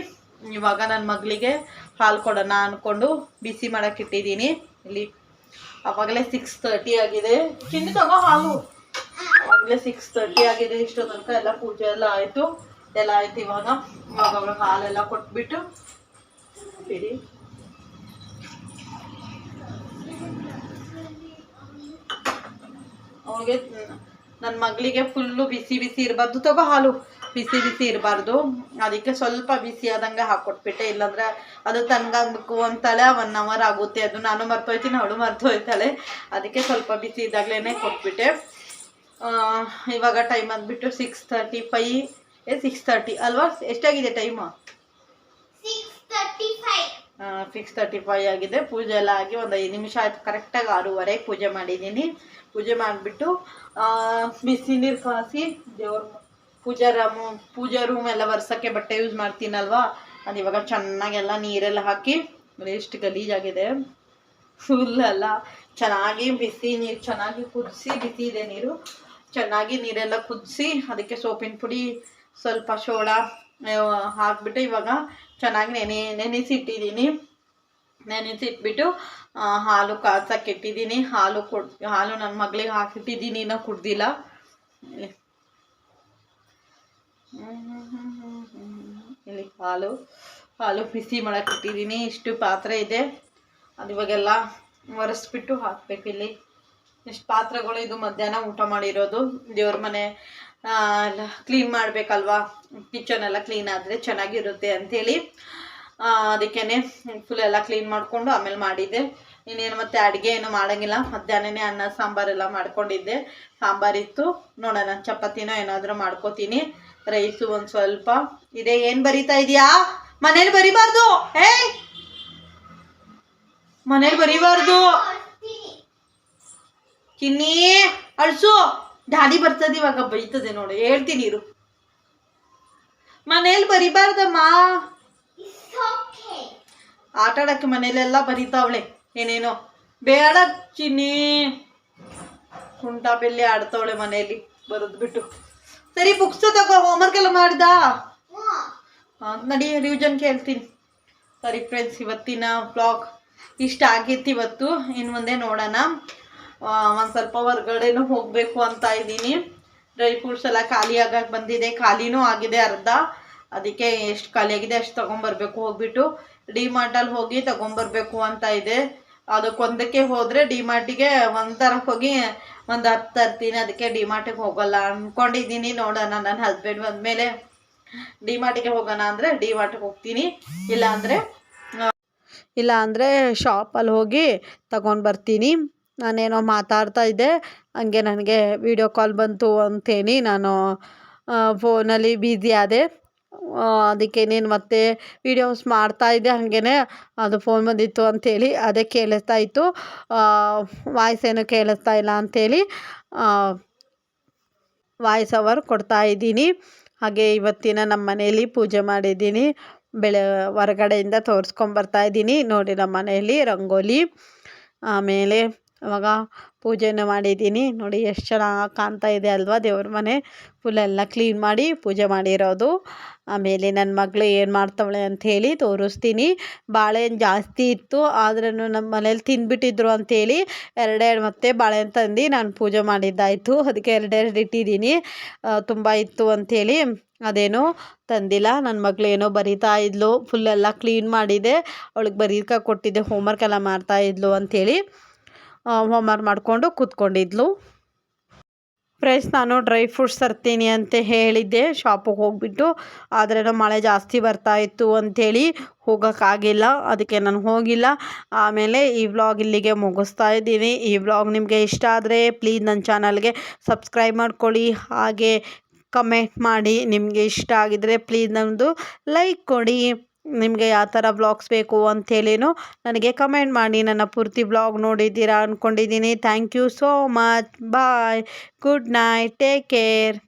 ಇವಾಗ ನನ್ನ ಮಗಳಿಗೆ ಹಾಲು ಕೊಡೋಣ ಅಂದ್ಕೊಂಡು ಬಿಸಿ ಮಾಡೋಕೆ ಇಟ್ಟಿದ್ದೀನಿ. ಇಲ್ಲಿ. ಅವಾಗಲೇ ಸಿಕ್ಸ್ ತರ್ಟಿ ಆಗಿದೆ. ಚಿನ್ನಿ ತಗೋ ಹಾಲು. ಅವಾಗಲೇ ಸಿಕ್ಸ್ ತರ್ಟಿ ಆಗಿದೆ. ಇಷ್ಟು ತನಕ ಎಲ್ಲ ಪೂಜೆ ಎಲ್ಲ ಆಯಿತು. ಎಲ್ಲ ಆಯ್ತು ಇವಾಗ. ಇವಾಗ ಅವ್ರ ಹಾಲೆಲ್ಲ ಕೊಟ್ಬಿಟ್ಟು ಬಿಡಿ ಅವ್ರಿಗೆ ನನ್ನ ಮಗಳಿಗೆ ಫುಲ್ಲು ಬಿಸಿ ಬಿಸಿ ಇರಬಾರ್ದು. ತಗೋ ಹಾಲು. ಬಿಸಿ ಬಿಸಿ ಇರಬಾರ್ದು. ಅದಕ್ಕೆ ಸ್ವಲ್ಪ ಬಿಸಿ ಆದಂಗೆ ಹಾಕ್ಕೊಟ್ಬಿಟ್ಟೆ ಇಲ್ಲಾಂದ್ರೆ ಅದು ತಣ್ಣಗಾಗ್ಬೇಕು ಅಂತಾಳೆ ಒನ್ ಅವರ್ ಆಗುತ್ತೆ. ಅದು ನಾನು ಮರ್ತೋಯ್ತೀನಿ ಅವಳು ಮರ್ತೋಯ್ತಾಳೆ. ಅದಕ್ಕೆ ಸ್ವಲ್ಪ ಬಿಸಿ ಇದ್ದಾಗಲೇ ಕೊಟ್ಬಿಟ್ಟೆ. ಇವಾಗ ಟೈಮ್ ಅಂದ್ಬಿಟ್ಟು ಸಿಕ್ಸ್ ತರ್ಟಿ ಫೈ ಏ ಸಿಕ್ಸ್ ತರ್ಟಿ ಅಲ್ವಾ? ಎಷ್ಟಾಗಿದೆ ಟೈಮು ಸಿಕ್ಸ್ ತರ್ಟಿ ಫೈ ಆಗಿದೆ. ಪೂಜೆ ಎಲ್ಲ ಆಗಿ ಒಂದು ಐದು ನಿಮಿಷ ಆಯ್ತು. ಕರೆಕ್ಟಾಗಿ ಆರೂವರೆಗೆ ಪೂಜೆ ಮಾಡಿದ್ದೀನಿ. ಪೂಜೆ ಮಾಡಿಬಿಟ್ಟು ಬಿಸಿ ನೀರು ಕಾಸಿ ದೇವ್ರ ಪೂಜಾ ರಾಮು, ಪೂಜಾ ರೂಮ್ ಎಲ್ಲ ಬರ್ಸೋಕ್ಕೆ ಬಟ್ಟೆ ಯೂಸ್ ಮಾಡ್ತೀನಲ್ವಾ? ಅದು ಇವಾಗ ಚೆನ್ನಾಗೆಲ್ಲ ನೀರೆಲ್ಲ ಹಾಕಿ ಎಷ್ಟು ಗಲೀಜಾಗಿದೆ. ಫುಲ್ ಅಲ್ಲ. ಚೆನ್ನಾಗಿ ಬಿಸಿ ನೀರು, ಚೆನ್ನಾಗಿ ಕುದಿಸಿ ಬಿಸಿ ಇದೆ ನೀರು. ಚೆನ್ನಾಗಿ ನೀರೆಲ್ಲ ಕುದಿಸಿ ಅದಕ್ಕೆ ಸೋಪಿನ ಪುಡಿ, ಸ್ವಲ್ಪ ಶೋಳ ಹಾಕ್ಬಿಟ್ಟು ಇವಾಗ ಚೆನ್ನಾಗಿ ನೆನೆ ನೆನೆಸಿಟ್ಟಿದ್ದೀನಿ ನೆನೆಸಿಟ್ಬಿಟ್ಟು ಹಾಲು ಕಾಯ್ಸಕ್ಕೆ ಇಟ್ಟಿದ್ದೀನಿ. ಹಾಲು ಕೊಡ್, ಹಾಲು ನನ್ನ ಮಗಳಿಗೆ ಹಾಕಿಟ್ಟಿದ್ದೀನಿ ಇನ್ನೂ ಕುಡ್ದಿಲ್ಲ. ಇಲ್ಲಿ ಹಾಲು ಹಾಲು ಬಿಸಿ ಮಾಡಕ್ಕೆ ಇಟ್ಟಿದ್ದೀನಿ. ಇಷ್ಟು ಪಾತ್ರೆ ಇದೆ. ಅದು ಇವಾಗೆಲ್ಲ ಒರೆಸ್ಬಿಟ್ಟು ಹಾಕ್ಬೇಕು ಇಲ್ಲಿ. ಇಷ್ಟು ಪಾತ್ರೆಗಳು ಇದು ಮಧ್ಯಾಹ್ನ ಊಟ ಮಾಡಿರೋದು. ದೇವ್ರ ಮನೆ ಎಲ್ಲ ಕ್ಲೀನ್ ಮಾಡಬೇಕಲ್ವಾ? ಕಿಚನ್ ಎಲ್ಲ ಕ್ಲೀನ್ ಆದರೆ ಚೆನ್ನಾಗಿರುತ್ತೆ ಅಂಥೇಳಿ ಅದಕ್ಕೇ ಫುಲ್ ಎಲ್ಲ ಕ್ಲೀನ್ ಮಾಡಿಕೊಂಡು ಆಮೇಲೆ ಮಾಡಿದ್ದೆ. ಇನ್ನೇನು ಮತ್ತೆ ಅಡುಗೆ ಏನು ಮಾಡೋಂಗಿಲ್ಲ. ಮಧ್ಯಾಹ್ನನೇ ಅನ್ನ, ಸಾಂಬಾರೆಲ್ಲ ಮಾಡ್ಕೊಂಡಿದ್ದೆ. ಸಾಂಬಾರಿತ್ತು ನೋಡೋಣ, ಚಪಾತಿನೋ ಏನಾದರೂ ಮಾಡ್ಕೋತೀನಿ. ರೈಸು ಒಂದು ಸ್ವಲ್ಪ. ಇದೇ, ಏನು ಬರಿತಾ ಇದೆಯಾ? ಮನೇಲಿ ಬರಿಬಾರ್ದು. ಏ ಮನೇಲಿ ಬರಿಬಾರ್ದು. ಕಿನ್ನಿ, ಅಳ್ಸು. ಡಾಡಿ ಬರ್ತದೆ ಇವಾಗ, ಬೈತದೆ ನೋಡು. ಹೇಳ್ತೀನಿ ಇರು. ಮನೇಲಿ ಬರಿಬಾರ್ದಮ್ಮ. ಆಟ ಆಡಕ್ಕೆ ಮನೇಲೆಲ್ಲ ಬರೀತಾವಳೆ. ಏನೇನೋ. ಬೇಡ ಚಿನ್ನಿ ಕುಂಟಾ ಬೆಲ್ಲಿ ಆಡ್ತಾವಳೆ ಮನೆಯಲ್ಲಿ ಬರೆದು ಬಿಟ್ಟು ಸರಿ ಬುಕ್ಸ್ ತಗೋ ಹೋಮ್ವರ್ಕ್ ಎಲ್ಲ ಮಾಡ್ದ? ನಡಿ ರಿವಿಷನ್ ಕೇಳ್ತೀನಿ. ಸರಿ ಫ್ರೆಂಡ್ಸ್ ಇವತ್ತಿನ ಬ್ಲಾಗ್ ಇಷ್ಟ ಆಗಿತ್ತು ಇವತ್ತು. ಇನ್ನು ಮುಂದೆ ನೋಡೋಣ. ಒಂದು ಸ್ವಲ್ಪ ಹೊರ್ಗಡೆನೂ ಹೋಗಬೇಕು ಅಂತ ಇದ್ದೀನಿ. ಡ್ರೈ ಫ್ರೂಟ್ಸ್ ಎಲ್ಲ ಖಾಲಿ ಆಗಕ್ಕೆ ಬಂದಿದೆ. ಖಾಲಿನೂ ಆಗಿದೆ ಅರ್ಧ. ಅದಕ್ಕೆ ಎಷ್ಟು ಖಾಲಿಯಾಗಿದೆ ಆಗಿದೆ ಅಷ್ಟು ತೊಗೊಂಬರ್ಬೇಕು ಹೋಗ್ಬಿಟ್ಟು. ಡಿ ಮಾರ್ಟಲ್ಲಿ ಹೋಗಿ ತೊಗೊಂಬರ್ಬೇಕು ಅಂತ ಇದೆ. ಅದಕ್ಕೊಂದಕ್ಕೆ ಹೋದರೆ ಡಿಮಾರ್ಟಿಗೆ ತರಕ್ಕೆ ಹೋಗಿ ಒಂದು ಹತ್ತು ತರ್ತೀನಿ, ಅದಕ್ಕೆ ಡಿಮಾರ್ಟಿಗೆ ಹೋಗಲ್ಲ ಅಂದ್ಕೊಂಡಿದ್ದೀನಿ ನೋಡೋಣ ನನ್ನ ಹಸ್ಬೆಂಡ್ ಬಂದಮೇಲೆ. ಡಿ ಮಾರ್ಟಿಗೆ ಹೋಗೋಣ ಅಂದರೆ ಡಿ ಮಾರ್ಟಿಗೆ ಹೋಗ್ತೀನಿ ಇಲ್ಲ ಅಂದರೆ ಇಲ್ಲ ಅಂದರೆ ಶಾಪಲ್ಲಿ ಹೋಗಿ ತಗೊಂಡು ಬರ್ತೀನಿ. ನಾನೇನೋ ಮಾತಾಡ್ತಾ ಇದ್ದೆ, ಹಂಗೆ ನನಗೆ ವಿಡಿಯೋ ಕಾಲ್ ಬಂತು ಅಂತೇಳಿ ನಾನು ಫೋನಲ್ಲಿ ಬ್ಯುಸಿ ಆದೆ. ಅದಕ್ಕೆ ನೀನು ಮತ್ತೆ ವೀಡಿಯೋಸ್ ಮಾಡ್ತಾ ಇದ್ದೆ ಹಾಗೇ ಅದು ಫೋನ್ ಬಂದಿತ್ತು ಅಂಥೇಳಿ ಅದೇ ಕೇಳಿಸ್ತಾ ಇತ್ತು. ವಾಯ್ಸ್ ಏನು ಕೇಳಿಸ್ತಾ ಇಲ್ಲ ಅಂಥೇಳಿ ವಾಯ್ಸ್ ಅವರ್ ಕೊಡ್ತಾ ಇದ್ದೀನಿ. ಹಾಗೆ ಇವತ್ತಿನ ನಮ್ಮ ಮನೆಯಲ್ಲಿ ಪೂಜೆ ಮಾಡಿದ್ದೀನಿ. ಬೆಳೆ, ಹೊರಗಡೆಯಿಂದ ತೋರಿಸ್ಕೊಂಬರ್ತಾ ಇದ್ದೀನಿ. ನೋಡಿ ನಮ್ಮ ಮನೆಯಲ್ಲಿ ರಂಗೋಲಿ. ಆಮೇಲೆ ಅವಾಗ ಪೂಜೆನ ಮಾಡಿದ್ದೀನಿ. ನೋಡಿ ಎಷ್ಟು ಚೆನ್ನಾಗಿ ಕಾಣ್ತಾ ಇದೆ ಅಲ್ವಾ ದೇವ್ರ ಮನೆ. ಫುಲ್ ಎಲ್ಲ ಕ್ಲೀನ್ ಮಾಡಿ ಪೂಜೆ ಮಾಡಿರೋದು. ಆಮೇಲೆ ನನ್ನ ಮಗಳು ಏನು ಮಾಡ್ತಾವಳೆ ಅಂಥೇಳಿ ತೋರಿಸ್ತೀನಿ. ಬಾಳೆಹಣ್ಣು ಜಾಸ್ತಿ ಇತ್ತು ಆದ್ರೂ ನಮ್ಮ ಮನೇಲಿ ತಿಂದ್ಬಿಟ್ಟಿದ್ರು ಅಂಥೇಳಿ ಎರಡೆರಡು ಮತ್ತೆ ಬಾಳೆಹಣ್ಣು ತಂದು ನಾನು ಪೂಜೆ ಮಾಡಿದ್ದಾಯಿತು. ಅದಕ್ಕೆ ಎರಡೆರಡು ಇಟ್ಟಿದ್ದೀನಿ. ತುಂಬ ಇತ್ತು ಅಂಥೇಳಿ ಅದೇನೋ ತಂದಿಲ್ಲ. ನನ್ನ ಮಗಳು ಏನೋ ಬರಿತಾ ಇದ್ಲು. ಫುಲ್ಲೆಲ್ಲ ಕ್ಲೀನ್ ಮಾಡಿದೆ. ಅವಳಿಗೆ ಬರೀಕ ಕೊಟ್ಟಿದ್ದೆ ಹೋಮ್ವರ್ಕ್ ಎಲ್ಲ ಮಾಡ್ತಾ ಇದ್ಲು ಅಂಥೇಳಿ ಹೋಮ್ವರ್ಕ್ ಮಾಡಿಕೊಂಡು ಕೂತ್ಕೊಂಡಿದ್ಲು. ಫ್ರೆಂಡ್ಸ್, ನಾನು ಡ್ರೈ ಫ್ರೂಟ್ಸ್ ತರ್ತೀನಿ ಅಂತ ಹೇಳಿದ್ದೆ. ಶಾಪಿಗೆ ಹೋಗಿಬಿಟ್ಟು, ಆದರೆ ಮಳೆ ಜಾಸ್ತಿ ಬರ್ತಾ ಇತ್ತು ಅಂಥೇಳಿ ಹೋಗೋಕ್ಕಾಗಿಲ್ಲ, ಅದಕ್ಕೆ ನಾನು ಹೋಗಿಲ್ಲ. ಆಮೇಲೆ ಈ ವ್ಲಾಗ್ ಇಲ್ಲಿಗೆ ಮುಗಿಸ್ತಾ ಇದ್ದೀನಿ. ಈ ವ್ಲಾಗ್ ನಿಮಗೆ ಇಷ್ಟ ಆದರೆ ಪ್ಲೀಸ್ ನನ್ನ ಚಾನಲ್ಗೆ ಸಬ್ಸ್ಕ್ರೈಬ್ ಮಾಡ್ಕೊಳ್ಳಿ. ಹಾಗೆ ಕಮೆಂಟ್ ಮಾಡಿ ನಿಮಗೆ ಇಷ್ಟ ಆಗಿದರೆ ಪ್ಲೀಸ್ ನಮ್ಮದು ಲೈಕ್ ಕೊಡಿ. ನಿಮಗೆ ಯಾವ ಥರ ಬ್ಲಾಗ್ಸ್ ಬೇಕು ಅಂಥೇಳಿನೂ ನನಗೆ ಕಮೆಂಟ್ ಮಾಡಿ ನನ್ನ ಪೂರ್ತಿ ಬ್ಲಾಗ್ ನೋಡಿದ್ದೀರಾ ಅಂದ್ಕೊಂಡಿದ್ದೀನಿ thank you so much bye good night take care